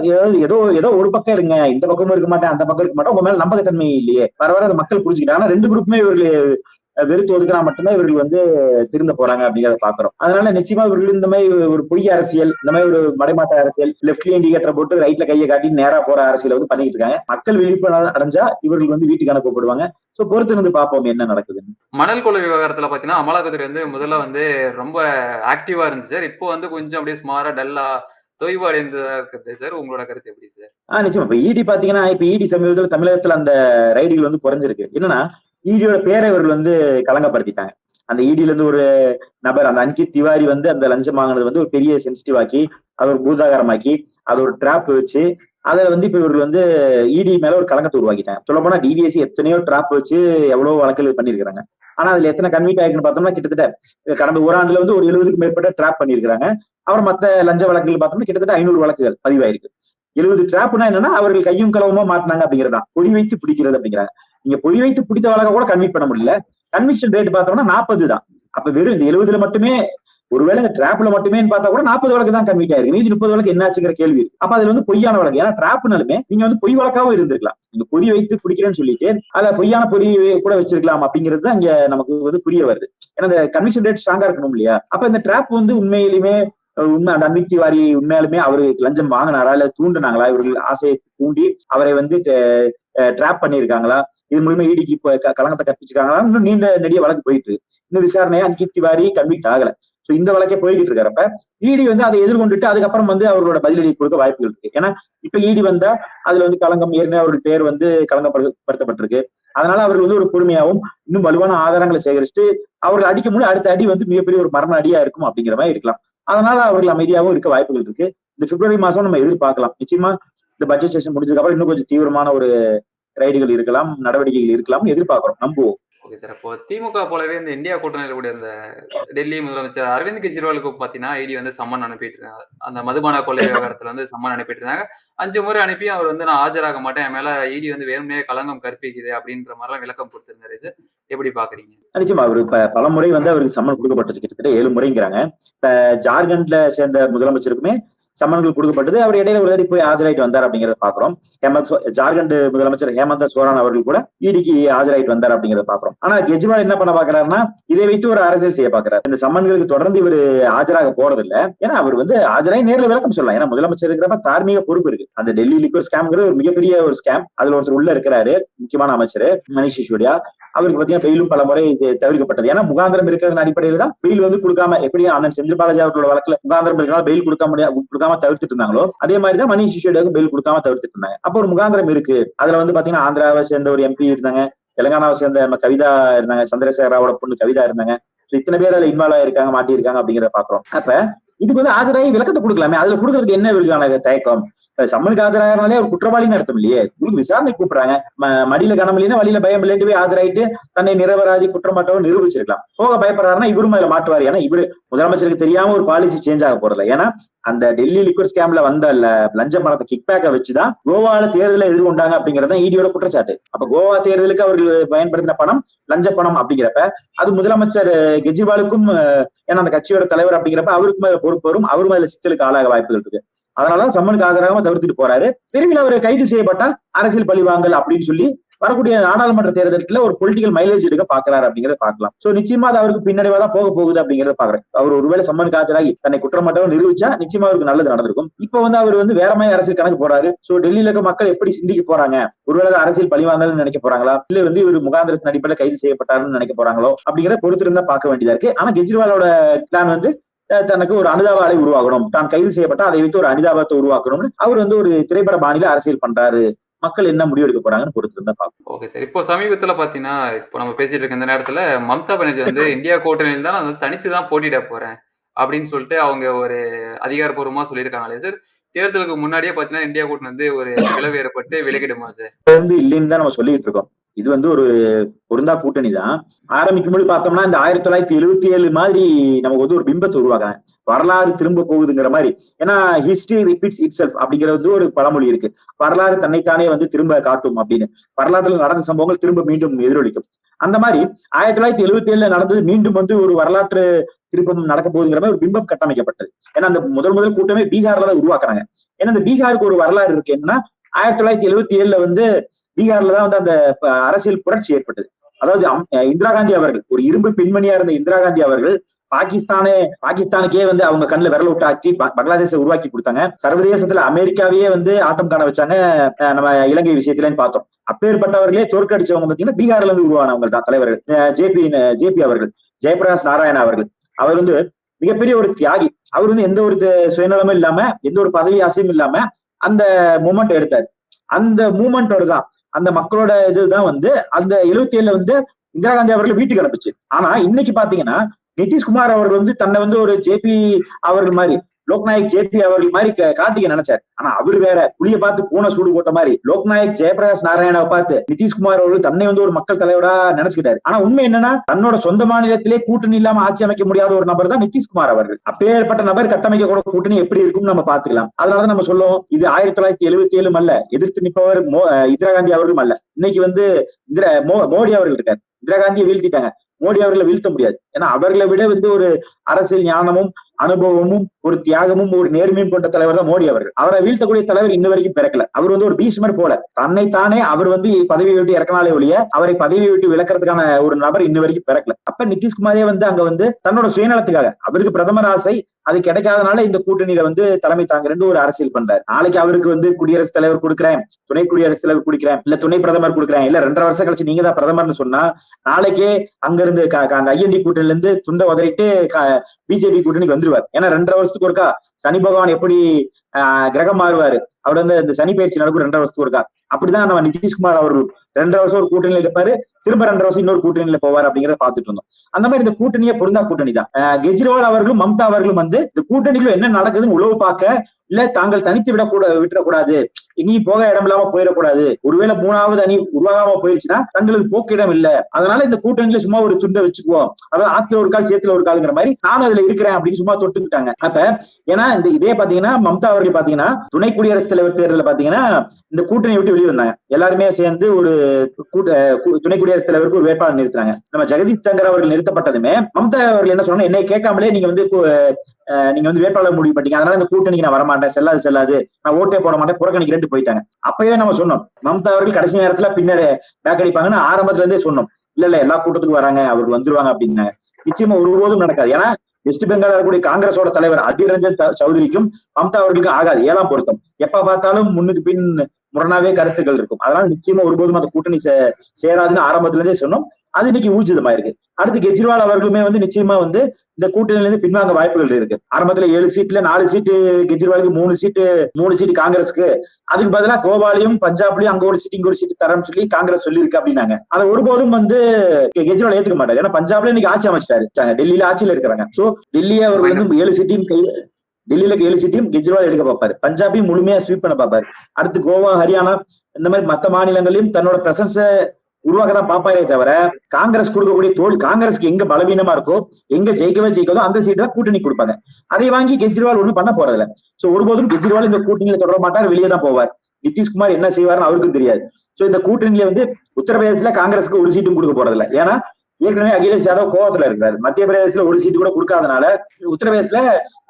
ஏதோ ஏதோ ஒரு பக்கம் இருங்க. இந்த பக்கமும் இருக்க மாட்டேன் அந்த பக்கம் இருக்க மாட்டேன். உங்க மேல நம்பகத்தன்மை இல்லையே. வர வர மக்கள் புரிஞ்சுக்கிட்டாங்க. ரெண்டு குரூப்புமே இவர்கள் வெறுத்து ஒதுக்கினா மட்டும்தான் இவர்கள் வந்து திருந்த போறாங்க அப்படிங்கிறத பாக்குறோம். அதனால நிச்சயமா இவர்கள் இந்த மாதிரி ஒரு பொய் அரசியல் இந்த மாதிரி ஒரு மடைமாட்ட அரசியல் லெப்ட்ல இண்டிகேட்டர் போட்டு ரைட்ல கையை காட்டி நேரா போற அரசியலை வந்து பண்ணிட்டு இருக்காங்க. மக்கள் விழிப்புணர்வு அடைஞ்சா இவர்கள் வந்து வீட்டுக்கு அனுப்பப்படுவாங்க சோ பொறுத்து இருந்து பார்ப்போம் என்ன நடக்குதுன்னு. மணல் கொள்ளை விவகாரத்துல பாத்தீங்கன்னா அமலாக்கத்துறை வந்து முதல்ல வந்து ரொம்ப ஆக்டிவா இருந்துச்சு சார் இப்போ வந்து கொஞ்சம் அப்படியே ஸ்மாரா டல்லா தொய்வு அடைந்ததா இருக்குது சார் உங்களோட கருத்து எப்படி சார் ஆஹ் நிச்சயமா. இப்ப இடி பாத்தீங்கன்னா இப்ப இடி சமீபத்தில் தமிழகத்துல அந்த ரைடுகள் வந்து குறைஞ்சிருக்கு. என்னன்னா இடியோட பேரை இவர்கள் வந்து கலங்கப்படுத்திட்டாங்க அந்த இடியில இருந்து ஒரு நபர் அந்த அங்கித் திவாரி வந்து அந்த லஞ்சம் வாங்கினது வந்து ஒரு பெரிய சென்சிட்டிவ் ஆக்கி அது ஒரு பூதாகரமாக்கி அது ஒரு டிராப் வச்சு அதுல வந்து இப்ப இவர்கள் வந்து இடி மேல ஒரு கலங்கத்தை உருவாக்கிட்டாங்க. சொல்ல போனா டிபிஎஸ்சி எத்தனையோ டிராப் வச்சு எவ்வளவு வழக்குகள் பண்ணிருக்காங்க ஆனா அதுல எத்தனை கன்வீட் ஆயிருக்குன்னு பார்த்தோம்னா கிட்டத்தட்ட கடந்த ஓராண்டுல வந்து ஒரு எழுபதுக்கு மேற்பட்ட டிராப் பண்ணிருக்காங்க அப்புறம் மத்த லஞ்ச வழக்குகள் பார்த்தோம்னா கிட்டத்தட்ட ஐநூறு வழக்குகள் பதிவாயிருக்கு. எழுபது டிராப்னா என்னன்னா அவர்கள் கையும் களவுமா மாட்டினாங்க அப்படிங்கிறதா பொடி வைத்து பிடிக்கிறது அப்படிங்கிறாங்க. நீங்க பொய் வைத்து பிடித்த வழக்க கூட கன்வீட் பண்ண முடியல. கன்விக்ஷன் ரேட் பார்த்தோம்னா நாற்பது தான். அப்ப வெறும் இந்த எழுபதுல மட்டுமே ஒருவேளை இந்த டிராப்ல மட்டுமே பார்த்தா கூட நாற்பது வழக்கு தான் கன்வீட் ஆயிருக்கு. மீதி முப்பது வழக்கு என்னாச்சுங்கிற கேள்வி அப்ப அதுல வந்து பொய்யான வழக்கு. ஏன்னா டிராப்னாலுமே நீங்க வந்து பொய் வழக்காவும் இருந்திருக்கலாம். நீங்க பொறி வைத்து பிடிக்கிறேன்னு சொல்லிட்டு அதுல பொய்யான பொறி கூட வச்சிருக்கலாம் அப்படிங்கிறது தான் இங்க நமக்கு வந்து புரிய வருது. ஏன்னா இந்த கன்விக்ஷன் ரேட் ஸ்ட்ராங்கா இருக்கணும் இல்லையா? அப்ப இந்த டிராப் வந்து உண்மையிலுமே உண்மை அந்த அன்பிக் வாரி உண்மையாலுமே அவரு லஞ்சம் வாங்கினாரா இல்ல தூண்டுனாங்களா? இவர்கள் ஆசையை தூண்டி அவரை வந்து ட்ராப் பண்ணியிருக்காங்களா இது மூலியமா இடிக்கு கலங்கத்தை கற்பிச்சிருக்காங்களா இன்னும் நீண்ட நெடிய வழக்கு போயிட்டு இருக்கு. விசாரணையா அன்கித் திவாரி கன்விக்ட் ஆகல. சோ இந்த வழக்கே போய்கிட்டு இருக்கிறப்ப இடி வந்து அதை எதிர்கொண்டுட்டு அதுக்கப்புறம் வந்து அவர்களோட பதிலடி கொடுக்க வாய்ப்புகள் இருக்கு. ஏன்னா இப்ப இடி வந்தா அதுல வந்து கலங்கம் ஏற்கனவே அவருடைய பேர் வந்து கலங்கப்படுத்தப்பட்டிருக்கு அதனால அவர்கள் வந்து ஒரு பொறுமையாகவும் இன்னும் வலுவான ஆதாரங்களை சேகரிச்சுட்டு அவர்கள் அடிக்கும் போது அடுத்த அடி வந்து மிகப்பெரிய ஒரு மரண அடியா இருக்கும் அப்படிங்கிற மாதிரி இருக்கலாம். அதனால அவர்கள் அமைதியாகவும் இருக்க வாய்ப்புகள் இருக்கு. இந்த பிப்ரவரி மாசம் நம்ம எதிர்பார்க்கலாம். நிச்சயமா இந்த பட்ஜெட் செஷன் முடிஞ்சதுக்கு அப்புறம் இன்னும் கொஞ்சம் தீவிரமான ஒரு ரைடுகள் இருக்கலாம் நடவடிக்கைகள் இருக்கலாம் எதிர்பார்க்கிறோம். நம்புவோம். ஓகே சார் இப்போ திமுக போலவே இந்த இந்தியா கூட்டணியில் கூட இந்த டெல்லி முதலமைச்சர் அரவிந்த் கெஜ்ரிவாலுக்கு பார்த்தீங்கன்னா ஐடி வந்து சம்மன் அனுப்பிட்டு அந்த மதுபான கொள்ளை விவகாரத்துல வந்து சம்மன் அனுப்பிட்டு இருந்தாங்க. அஞ்சு முறை அனுப்பி அவர் வந்து நான் ஆஜராக மாட்டேன். என் மேல ஐடி வந்து வேணும்னே களங்கம் கற்பிக்குது அப்படின்ற மாதிரிலாம் விளக்கம் கொடுத்திருந்தாரு. சார் எப்படி பாக்குறீங்க நிச்சயமா அவரு பல முறை வந்து அவருக்கு சம்மன் கொடுக்கப்பட்டுச்சு கிட்டத்தட்ட ஏழு முறைங்கிறாங்க. இப்ப ஜார்க்கண்ட்ல சேர்ந்த முதலமைச்சருக்குமே சம்மன்கள் கொடுக்கப்பட்டது. அவர் இடையில ஒரு போய் ஆஜராயிட்டு வந்தார் அப்படிங்கறத பாக்குறோம் ஹேமந்த் ஜார்க்கண்ட் முதலமைச்சர் ஹேமந்த சோரன் அவர்கள் கூட இடிக்கு ஆஜராயிட்டு வந்தார் அப்படிங்கறத பாக்குறோம் ஆனா கெஜ்ரிவால் என்ன பண்ண பாக்குறாருன்னா இதை வைத்து ஒரு அரசியல் செய்ய பாக்குறாரு இந்த சம்மன்களுக்கு தொடர்ந்து இவர் ஆஜராக போறது இல்ல ஏன்னா அவர் வந்து ஆஜராகி நேரில் விளக்கம் சொல்லலாம். ஏன்னா முதலமைச்சருங்கிறப்ப தார்மீக பொறுப்பு இருக்கு. அந்த டெல்லி லிக்வர் ஸ்கேம்ங்கிற ஒரு மிகப்பெரிய ஒரு ஸ்கேம் அதுல ஒருத்தர் உள்ள இருக்கிறாரு முக்கியமான அமைச்சர் மணிஷ் சிசோடியா. அவருக்கு பாத்தீங்கன்னா பெயிலும் பல முறை தவிர்க்கப்பட்டது. ஏன்னா முகாந்திரம் இருக்கிறது அடிப்படையில் தான் பெயில் வந்து கொடுக்காம எப்படி அண்ணன் செந்தில் பாலாஜி அவர்களோட வழக்குல முகாந்திரம் இருக்கிறனால பெயில் கொடுக்க முடியாது கொடுக்காம தவிர்த்துட்டு இருந்தாங்களோ அதே மாதிரி தான் மணிஷ் சிசோடியாவுக்கு பெயில் கொடுக்காம தவிர்த்துட்டு இருந்தாங்க. அப்போ ஒரு முகாந்திரம் இருக்கு. அதுல வந்து பாத்தீங்கன்னா ஆந்திராவை சேர்ந்த ஒரு எம்பி இருந்தாங்க. தெலங்கானாவை சேர்ந்த நம்ம கவிதா இருந்தாங்க. சந்திரசேகராவோட பொண்ணு கவிதா இருந்தாங்க. இத்தனை பேர் அதுல இன்வால்வ் ஆயிருக்காங்க மாட்டியிருக்காங்க அப்படிங்கிறத பாக்குறோம். அப்ப இதுக்கு வந்து ஆஜராகி விளக்கத்தை கொடுக்கலாமே? அதுல கொடுக்கறதுக்கு என்ன விழுக்கான தயக்கம்? சம்மனுக்கு ஆஜராகிறனாலே அவர் குற்றவாளின்னு அர்த்தம் இல்லையே. உங்களுக்கு விசாரணை கூப்பிடுறாங்க. மடியில கனம் இல்லைன்னா வழியில பயம் இல்லைன்னு போய் ஆஜராயிட்டு தன்னை நிரபராதி குற்றமாட்டவன் நிரூபிச்சிருக்கலாம். போக பயப்படுறாருன்னா இவரும் அதுல மாட்டுவார். ஏன்னா இவரு முதலமைச்சருக்கு தெரியாம ஒரு பாலிசி சேஞ்ச் ஆக போறதில்ல. ஏன்னா அந்த டெல்லி லிக்விட் ஸ்கேம்ல வந்த லஞ்ச பணத்தை கிக் பேக்கை வச்சுதான் கோவால தேர்தலை எதிர்கொண்டாங்க அப்படிங்கறத இடியோட குற்றச்சாட்டு. அப்ப கோவா தேர்தலுக்கு அவர்கள் பயன்படுத்தின பணம் லஞ்ச பணம் அப்படிங்கிறப்ப அது முதலமைச்சர் கெஜ்ரிவாலுக்கும் ஏன்னா அந்த கட்சியோட தலைவர் அப்படிங்கிறப்ப அவருக்கும் அதுல பொறுப்பு வரும். அவரும் அதுல சிக்கலுக்கு ஆளாக வாய்ப்புகள் இருக்கு. அதனாலதான் சம்மனுக்கு ஆதரவாக தவிர்த்துட்டு போறாரு. விரைவில் அவர் கைது செய்யப்பட்டா அரசியல் பழிவாங்கல் அப்படின்னு சொல்லி வரக்கூடிய நாடாளுமன்ற தேர்தலில் ஒரு பொலிட்டிக்கல் மைலேஜ் எடுக்க பாக்குறாரு அப்படிங்கறத பாக்கலாம் சோ நிச்சயமா அது அவருக்கு பின்னடைவா தான் போக போகுது அப்படிங்கறத பாக்குறேன் அவர் ஒருவேளை சம்மனுக்கு ஆஜராகி தன்னை குற்றமற்றவர் நிரூபிச்சா நிச்சயமா அவருக்கு நல்லது நடந்திருக்கும். இப்ப வந்து அவர் வந்து வேற மாதிரி அரசியல் கணக்கு போறாரு. சோ டெல்லியில இருக்க மக்கள் எப்படி சிந்திக்க போறாங்க? ஒருவேளை அரசியல் பழிவாங்கல்னு நினைக்க போறாங்களா? இல்ல வந்து இவர் முகாந்திரத்தின் அடிப்படையில் கைது செய்யப்பட்டாருன்னு நினைக்க போறாங்களோ? அப்படிங்கறத பொறுத்திருந்தா பார்க்க வேண்டியதா இருக்கு. ஆனா கெஜ்ரிவாலோட பிளான் வந்து தனக்கு ஒரு அனுதாப அலை உருவாகணும். தான் கைது செய்யப்பட்டா அதை வைத்து ஒரு அனுதாபத்தை உருவாக்கணும்னு அவர் வந்து ஒரு திரைப்பட பாணியில அரசியல் பண்றாரு. மக்கள் என்ன முடிவு எடுக்க போறாங்கன்னு பொறுத்து இருந்தா பார்க்கணும் ஓகே சார். இப்போ சமீபத்துல பாத்தீங்கன்னா இப்போ நம்ம பேசிட்டு இருக்க இந்த நேரத்துல மம்தா பானர்ஜி வந்து இந்தியா கூட்டணியில் தான் நான் வந்து தனித்து தான் போட்டியிட போறேன் அப்படின்னு சொல்லிட்டு அவங்க ஒரு அதிகாரப்பூர்வமா சொல்லியிருக்காங்களே சார். தேர்தலுக்கு முன்னாடியே பாத்தீங்கன்னா இந்தியா கூட்டணி வந்து ஒரு பிளவு ஏற்பட்டு விலகிடுமா சார்? வந்து இல்லைன்னு தான் நம்ம சொல்லிட்டு இருக்கோம். இது வந்து ஒரு பொருந்தா கூட்டணி தான். ஆரம்பிக்கும் போது பார்த்தோம்னா இந்த ஆயிரத்தி தொள்ளாயிரத்தி எழுபத்தி ஏழு மாதிரி நமக்கு வந்து ஒரு பிம்பத்தை உருவாக்குறாங்க. வரலாறு திரும்ப போகுதுங்கிற மாதிரி. ஏன்னா ஹிஸ்டரி ரிப்பீட்ஸ் இட் செல்ஃப் அப்படிங்கிற வந்து ஒரு பழமொழி இருக்கு. வரலாறு தன்னைத்தானே வந்து திரும்ப காட்டும் அப்படின்னு. வரலாற்றில் நடந்த சம்பவங்கள் திரும்ப மீண்டும் எதிரொலிக்கும். அந்த மாதிரி ஆயிரத்தி தொள்ளாயிரத்தி எழுபத்தி ஏழுல நடந்தது மீண்டும் வந்து ஒரு வரலாற்று திருப்பம் நடக்க போகுதுங்கிற மாதிரி ஒரு பிம்பம் கட்டமைக்கப்பட்டது. ஏன்னா அந்த முதல் முதல் கூட்டமே பீகார்ல தான் உருவாக்குறாங்க. ஏன்னா இந்த பீகாருக்கு ஒரு வரலாறு இருக்கு. என்னன்னா ஆயிரத்தி தொள்ளாயிரத்தி எழுபத்தி ஏழுல வந்து பீகார்ல தான் வந்து அந்த அரசியல் புரட்சி ஏற்பட்டது. அதாவது இந்திரா காந்தி அவர்கள் ஒரு இரும்பு பெண்மணியா இருந்த இந்திரா காந்தி அவர்கள் பாகிஸ்தானே பாகிஸ்தானுக்கே வந்து அவங்க கண்ணில் விரல விட்டாக்கி பங்களாதேச உருவாக்கி கொடுத்தாங்க. சர்வதேசத்துல அமெரிக்காவையே வந்து ஆட்டம் காண வச்சாங்க நம்ம இலங்கை விஷயத்துலன்னு பார்த்தோம். அப்பேற்பட்டவர்களே தோற்கடிச்சவங்க பாத்தீங்கன்னா பீகார்ல இருந்து உருவானவங்க தான் தலைவர்கள். ஜேபி ஜேபி அவர்கள் ஜெயபிரகாஷ் நாராயண அவர்கள். அவர் வந்து மிகப்பெரிய ஒரு தியாகி. அவர் வந்து எந்த ஒரு சுயநலமும் இல்லாம எந்த ஒரு பதவி ஆசையும் இல்லாம அந்த மூமெண்ட் எடுத்தார். அந்த மூமெண்டோட தான் அந்த மக்களோட இதுதான் வந்து அந்த எழுபத்தி ஏழுல வந்து இந்திரா காந்தி அவர்கள் வீட்டுக்கு அனுப்பிச்சு. ஆனா இன்னைக்கு பாத்தீங்கன்னா நிதிஷ்குமார் அவர்கள் வந்து தன்னை வந்து ஒரு ஜேபி அவர்கள் மாதிரி லோக்நாயக் ஜேபி அவர்கள் மாதிரி கார்த்திகை நினைச்சாரு. நினைச்சார் ஆனா அவர் வேற புளிய பார்த்து பூனை சூடு போட்ட மாதிரி லோக்நாயக் ஜெயபிரகாஷ் நாராயணாவை பார்த்து நிதிஷ்குமார் அவர்கள் தன்னை வந்து ஒரு மக்கள் தலைவரா நினைச்சுக்கிட்டாரு. ஆனா உண்மை என்னன்னா தன்னோட சொந்த மாநிலத்திலே கூட்டணி இல்லாம ஆட்சி அமைக்க முடியாத ஒரு நபர் தான் நிதிஷ்குமார் அவர்கள். அப்பேற்பட்ட நபர் கட்டமைக்க கூட கூட்டணி எப்படி இருக்கும்னு நம்ம பாத்துக்கலாம் அதனாலதான் நம்ம சொல்லுவோம் இது ஆயிரத்தி தொள்ளாயிரத்தி எழுபத்தி ஏழும் அல்ல எதிர்த்து நிற்பவர் மோ இந்திரா காந்தி அவர்களும் அல்ல. இன்னைக்கு வந்து இந்திரா மோ- மோடி அவர்கள் இருக்காரு. இந்திரா காந்தியை வீழ்த்திட்டாங்க. மோடி அவர்களை வீழ்த்த முடியாது. ஏன்னா அவர்களை விட வந்து ஒரு அரசியல் ஞானமும் அனுபவமும் ஒரு தியாகமும் ஒரு நேர்மையும் கொண்ட தலைவர் தான் மோடி அவர்கள். அவரை வீழ்த்தக்கூடிய தலைவர் இன்ன வரைக்கும் பிறக்கல. அவர் வந்து ஒரு பீஷ்மர் போல. தன்னைத்தானே அவர் வந்து பதவியை விட்டு இறக்கினாலே ஒழிய அவரை பதவியை விட்டு விளக்குறதுக்கான ஒரு நபர் இன்ன வரைக்கும் பிறக்கல. அப்ப நிதிஷ்குமாரே வந்து அங்க வந்து தன்னோட சுயநலத்துக்காக அவருக்கு பிரதமர் ஆசை அது கிடைக்காதனால இந்த கூட்டணியில வந்து தலைமை தாங்குறேன் ஒரு அரசியல் பண்றாரு. நாளைக்கு அவருக்கு வந்து குடியரசுத் தலைவர் கொடுக்குறேன் துணை குடியரசுத் தலைவர் கொடுக்குறேன் இல்ல துணை பிரதமர் கொடுக்குறேன் இல்ல ரெண்டரை வருஷம் கழிச்சு நீங்க தான் பிரதமர்னு சொன்னா நாளைக்கே அங்க இருந்து அந்த ஐஎன்டி கூட்டணில இருந்து துண்டை உதறிட்டு பிஜேபி கூட்டணிக்கு வந்துருவார் ஏன்னா ரெண்டரை வருஷத்துக்கு ஒருக்கா சனி பகவான் எப்படி கிரகம் மாறுவாரு? அவர் வந்து இந்த சனி பயிற்சி நடக்கும் ரெண்டரை வருஷத்துக்கு ஒருக்கா? அப்படிதான் நம்ம நிதிஷ்குமார் அவர்கள் ரெண்டரை வருஷம் ஒரு கூட்டணியில இருப்பாரு திரும்ப ரெண்டரை வருஷம் இன்னொரு கூட்டணியில போவார் அப்படிங்கறத பாத்துட்டு இருந்தோம். அந்த மாதிரி இந்த கூட்டணியே பொருந்தா கூட்டணி தான். கெஜ்ரிவால் அவர்களும் மம்தா அவர்களும் வந்து இந்த கூட்டணிக்குள்ள என்ன நடக்குதுன்னு உழவு பார்க்க இல்ல தாங்கள் தனித்து விடக்கூட விட்டுறக்கூடாது. எங்கேயும் போக இடம் இல்லாம போயிடக்கூடாது. ஒருவேளை மூணாவது அணி உருவாகாம போயிருச்சுன்னா தங்களுக்கு போக்கு இடம் இல்ல. அதனால இந்த கூட்டணியில சும்மா ஒரு துண்டை வச்சுக்குவோம். அதாவது ஆத்துல ஒரு கால் சேத்துல ஒரு காலுங்கிற மாதிரி நானும் அதுல இருக்கிறேன் அப்படின்னு சும்மா தொட்டுக்கிட்டாங்க. அப்ப ஏன்னா இந்த இதே பாத்தீங்கன்னா மம்தா அவர்கள் பாத்தீங்கன்னா துணை குடியரசுத் தலைவர் தேர்தலில் பாத்தீங்கன்னா இந்த கூட்டணி விட்டு வெளியே வந்தாங்க. எல்லாருமே சேர்ந்து ஒரு கூட்ட- துணை குடியரசுத் தலைவருக்கு ஒரு வேட்பாளர் நிறுத்தினாங்க நம்ம ஜெகதீஷ் தங்கர் அவர்கள் நிறுத்தப்பட்டதுமே மம்தா அவர்கள் என்ன சொன்னாங்க? என்னை கேட்காமலே நீங்க வந்து நீங்க வந்து வேட்பாளர் முடிவு பண்ணீங்க அதனால இந்த கூட்டணிக்கு நான் வரமாட்டேன். செல்லாது செல்லாது. நான் ஓட்டே போட மாட்டேன். புறக்கணிக்கிறேன் போயிட்டாங்க. அப்பவே நம்ம சொன்னோம் மம்தா அவர்கள் கடைசி நேரத்துல பின்னாடி பேக் அடிப்பாங்கன்னு ஆரம்பத்துல இருந்தே சொன்னோம். இல்ல இல்ல எல்லா கூட்டத்துக்கும் வராங்க அவர்கள் வந்துருவாங்க அப்படின்னாங்க. நிச்சயமா ஒருபோதும் நடக்காது. ஏன்னா வெஸ்ட் பெங்கால் இருக்கக்கூடிய காங்கிரஸோட தலைவர் அதிர் ரஞ்சன் சௌதரிக்கும் மம்தா அவர்களுக்கும் ஆகாது. ஏழாம் பொருத்தம். எப்ப பார்த்தாலும் முன்னுக்கு பின் முரணாவே கருத்துக்கள் இருக்கும். அதனால நிச்சயமா ஒருபோதும் அந்த கூட்டணி சே- சேராதுன்னு ஆரம்பத்துல இருந்தே சொன்னோம். அது இன்னைக்கு ஊர்ஜிதமா இருக்கு அடுத்து கெஜ்ரிவால் அவர்களுமே வந்து நிச்சயமா வந்து இந்த கூட்டணியில இருந்து பின்வாங்க வாய்ப்புகள் இருக்கு. ஆரம்பத்துல ஏழு சீட்ல நாலு சீட்டு கெஜ்ரிவாலுக்கு மூணு சீட்டு மூணு சீட்டு காங்கிரஸ்க்கு. அதுக்கு பதிலா கோவாலையும் பஞ்சாப்லயும் அங்க ஒரு சீட் இங்க ஒரு சீட் தரேன்னு சொல்லி காங்கிரஸ் சொல்லியிருக்கு அப்படின்னாங்க. அதை ஒருபோதும் வந்து கெஜ்ரிவால் ஏத்துக்க மாட்டாரு. ஏன்னா பஞ்சாப்ல இன்னைக்கு ஆட்சி அமைச்சிட்டாரு. டெல்லியில ஆட்சியில இருக்கிறாங்க சோ டெல்லியை அவர் வந்து ஏழு சீட்டையும் கையில டெல்லியில ஏழு சீட்டையும் கெஜ்ரிவால் எடுக்க பார்ப்பாரு. பஞ்சாபையும் முழுமையா ஸ்வீப் பண்ண பார்ப்பாரு. அடுத்து கோவா ஹரியானா இந்த மாதிரி மத்த மாநிலங்களையும் தன்னோட பிரசன்ஸ உருவாக்க தான் பாப்பாரே தவிர காங்கிரஸ் கொடுக்கக்கூடிய தோல் காங்கிரஸ்க்கு எங்க பலவீனமா இருக்கோ எங்க ஜெயிக்கவே ஜெயிக்கதோ அந்த சீட்டு தான் கூட்டணி கொடுப்பாங்க. அதை வாங்கி கெஜ்ரிவால் ஒண்ணும் பண்ண போறதில்ல. சோ ஒருபோதும் கெஜ்ரிவால் இந்த கூட்டணியில தொடர மாட்டார் வெளியே தான் போவார். நிதிஷ்குமார் என்ன செய்வார்னு அவருக்கும் தெரியாது. சோ இந்த கூட்டணியில வந்து உத்தரப்பிரதேசத்துல காங்கிரஸுக்கு ஒரு சீட்டும் கொடுக்க போறதில்ல. ஏன்னா ஏற்கனவே அகிலேஷ் யாதவ் கோவத்துல இருக்காரு. மத்திய பிரதேசத்துல ஒரு சீட்டு கூட கொடுக்காதனால உத்தரப்பிரதேசல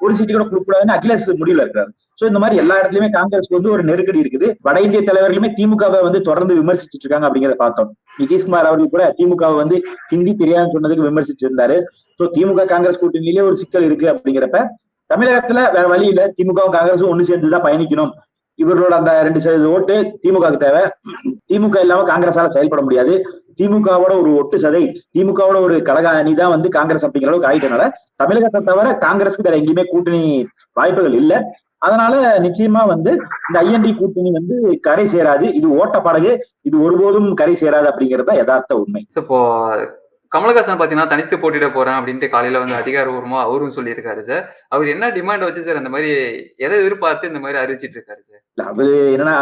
ஒரு சீட்டு கூட கொடுக்க கூடாதுன்னு அகிலேஷ் முடிவுல இருக்காரு. சோ இந்த மாதிரி எல்லா இடத்துலயுமே காங்கிரஸ்க்கு வந்து ஒரு நெருக்கடி இருக்குது. வட இந்திய தலைவர்களுமே திமுகவை வந்து தொடர்ந்து விமர்சிச்சுட்டு இருக்காங்க அப்படிங்கறத பார்த்தோம். நிதிஷ்குமார் அவர்கள் கூட திமுகவை வந்து ஹிந்தி தெரியாதுன்னு சொன்னதுக்கு விமர்சிச்சிருந்தாரு சோ திமுக காங்கிரஸ் கூட்டணியிலேயே ஒரு சிக்கல் இருக்கு அப்படிங்கிறப்ப தமிழகத்துல வேற வழி இல்ல. திமுகவும் காங்கிரஸும் ஒண்ணு சேர்ந்துதான் பயணிக்கணும். இவர்களோட அந்த ரெண்டு சதவீத ஓட்டு திமுகவுக்கு தேவை. திமுக இல்லாம காங்கிரஸால செயல்பட முடியாது. திமுகவோட ஒரு ஒட்டு சதை திமுகவோட ஒரு கழக அணி தான் வந்து காங்கிரஸ் அப்படிங்கிற அளவுக்கு ஆயிட்டனால தமிழகத்தை தவிர காங்கிரஸ்க்கு வேற எங்கேயுமே கூட்டணி வாய்ப்புகள் இல்ல. அதனால நிச்சயமா வந்து இந்த ஐஎன்டி கூட்டணி வந்து கரை சேராது. இது ஓட்ட படகு. இது ஒருபோதும் கரை சேராது அப்படிங்கறது யதார்த்த உண்மை. இப்போ கமலஹாசன் பாத்தீங்கன்னா தனித்து போட்டிட போறேன் அப்படின்ட்டு காலையில வந்து அதிகாரபூர்வமா அவரும் சொல்லியிருக்காரு சார். அவர் என்ன டிமாண்ட் வச்சு சார் அந்த மாதிரி எதை எதிர்பார்த்து இந்த மாதிரி அறிவிச்சிட்டு இருக்காரு சார்? இல்ல, அவரு என்னன்னா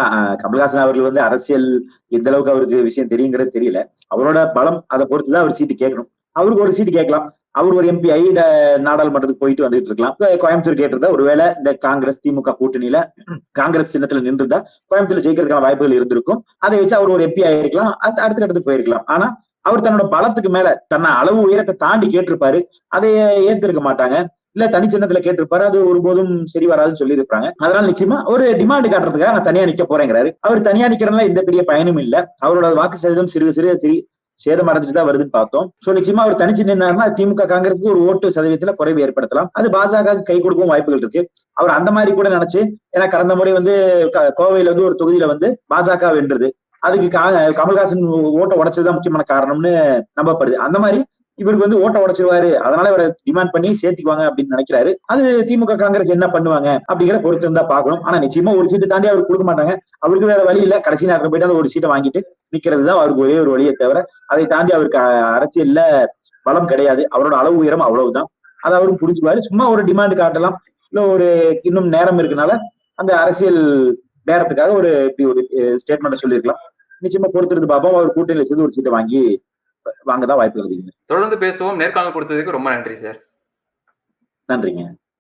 கமல்ஹாசன் அவர்கள் வந்து அரசியல் எந்த அளவுக்கு அவருக்கு விஷயம் தெரியுங்கிறது தெரியல. அவரோட பலம் அதை பொறுத்துதான் அவர் சீட்டு கேட்கணும். அவருக்கு ஒரு சீட்டு கேட்கலாம். அவர் ஒரு எம்பி ஐ நாடாளுமன்றத்துக்கு போயிட்டு வந்துட்டு இருக்கலாம். கோயம்புத்தூர் கேட்டிருந்தா ஒருவேளை இந்த காங்கிரஸ் திமுக கூட்டணியில காங்கிரஸ் சின்னத்துல நின்றுதா கோயம்புத்தூர் ஜெயிக்கிறதுக்கான வாய்ப்புகள் இருந்திருக்கும். அதை வச்சு அவர் ஒரு எம்பி ஆயிருக்கலாம். அடுத்த இடத்துக்கு போயிருக்கலாம். ஆனா அவர் தன்னோட பலத்துக்கு மேல தன்னை அளவு உயரத்தை தாண்டி கேட்டிருப்பாரு. அதை ஏத்திருக்க மாட்டாங்க. இல்ல தனிச்சின்னத்துல கேட்டிருப்பாரு. அது ஒருபோதும் சரி வராதுன்னு சொல்லியிருப்பாங்க அதனால நிச்சயமா ஒரு டிமாண்ட் காட்டுறதுக்காக நான் தனியா நிக்க போறேங்கிறாரு. அவர் தனியா நிக்கிறதுனால எந்த பெரிய பயனும் இல்ல. அவரோட வாக்கு சதவீதம் சிறு சிறு சிறு சேதம் அடைஞ்சிட்டு தான் வருதுன்னு பார்த்தோம். சோ நிச்சயமா அவர் தனிச்சு நின்னாருன்னா திமுக காங்கிரஸுக்கு ஒரு ஓட்டு சதவீதத்துல குறைவு ஏற்படுத்தலாம். அது பாஜக கை கொடுக்கவும் வாய்ப்புகள் இருக்கு. அவர் அந்த மாதிரி கூட நினைச்சு ஏன்னா கடந்த முறை வந்து கோவையில வந்து ஒரு தொகுதியில வந்து பாஜக வென்றது. அதுக்கு கா- கமல்ஹாசன் ஓட்டை உடைச்சதுதான் முக்கியமான காரணம்னு நம்பப்படுது. அந்த மாதிரி இவருக்கு வந்து ஓட்ட உடைச்சிருவாரு. அதனால இவரை டிமாண்ட் பண்ணி சேர்த்துக்குவாங்க அப்படின்னு நினைக்கிறாரு. அது திமுக காங்கிரஸ் என்ன பண்ணுவாங்க அப்படிங்கிற பொறுத்து இருந்தா பார்க்கணும். ஆனா நிச்சயமா ஒரு சீட்டு தாண்டி அவருக்கு கொடுக்க மாட்டாங்க. அவருக்கு வேற வழி இல்ல. கடைசி நேரத்தில் போயிட்டு அந்த ஒரு சீட்டை வாங்கிட்டு நிக்கிறது தான் அவருக்கு ஒரே ஒரு வழியை தவிர அதை தாண்டி அவருக்கு அரசியல்ல பலம் கிடையாது. அவரோட அளவு உயரம் அவ்வளவுதான். அதை அவரும் புரிஞ்சுக்குவாரு. சும்மா ஒரு டிமாண்ட் காட்டலாம். இல்ல ஒரு இன்னும் நேரம் இருக்கனால அந்த அரசியல் நேரத்துக்காக ஒரு இப்படி ஒரு ஸ்டேட்மெண்ட் சொல்லியிருக்கலாம். நிச்சயமா பொறுத்திருந்து பார்ப்போம். அவர் கூட்டணியில் இருந்து ஒரு சீட்டை வாங்கி வாங்க தான் வாய்ப்பு இருக்குதுங்க தொடர்ந்து பேசுவோம். நேர்காணல் கொடுத்ததுக்கு ரொம்ப நன்றி சார். நன்றிங்க.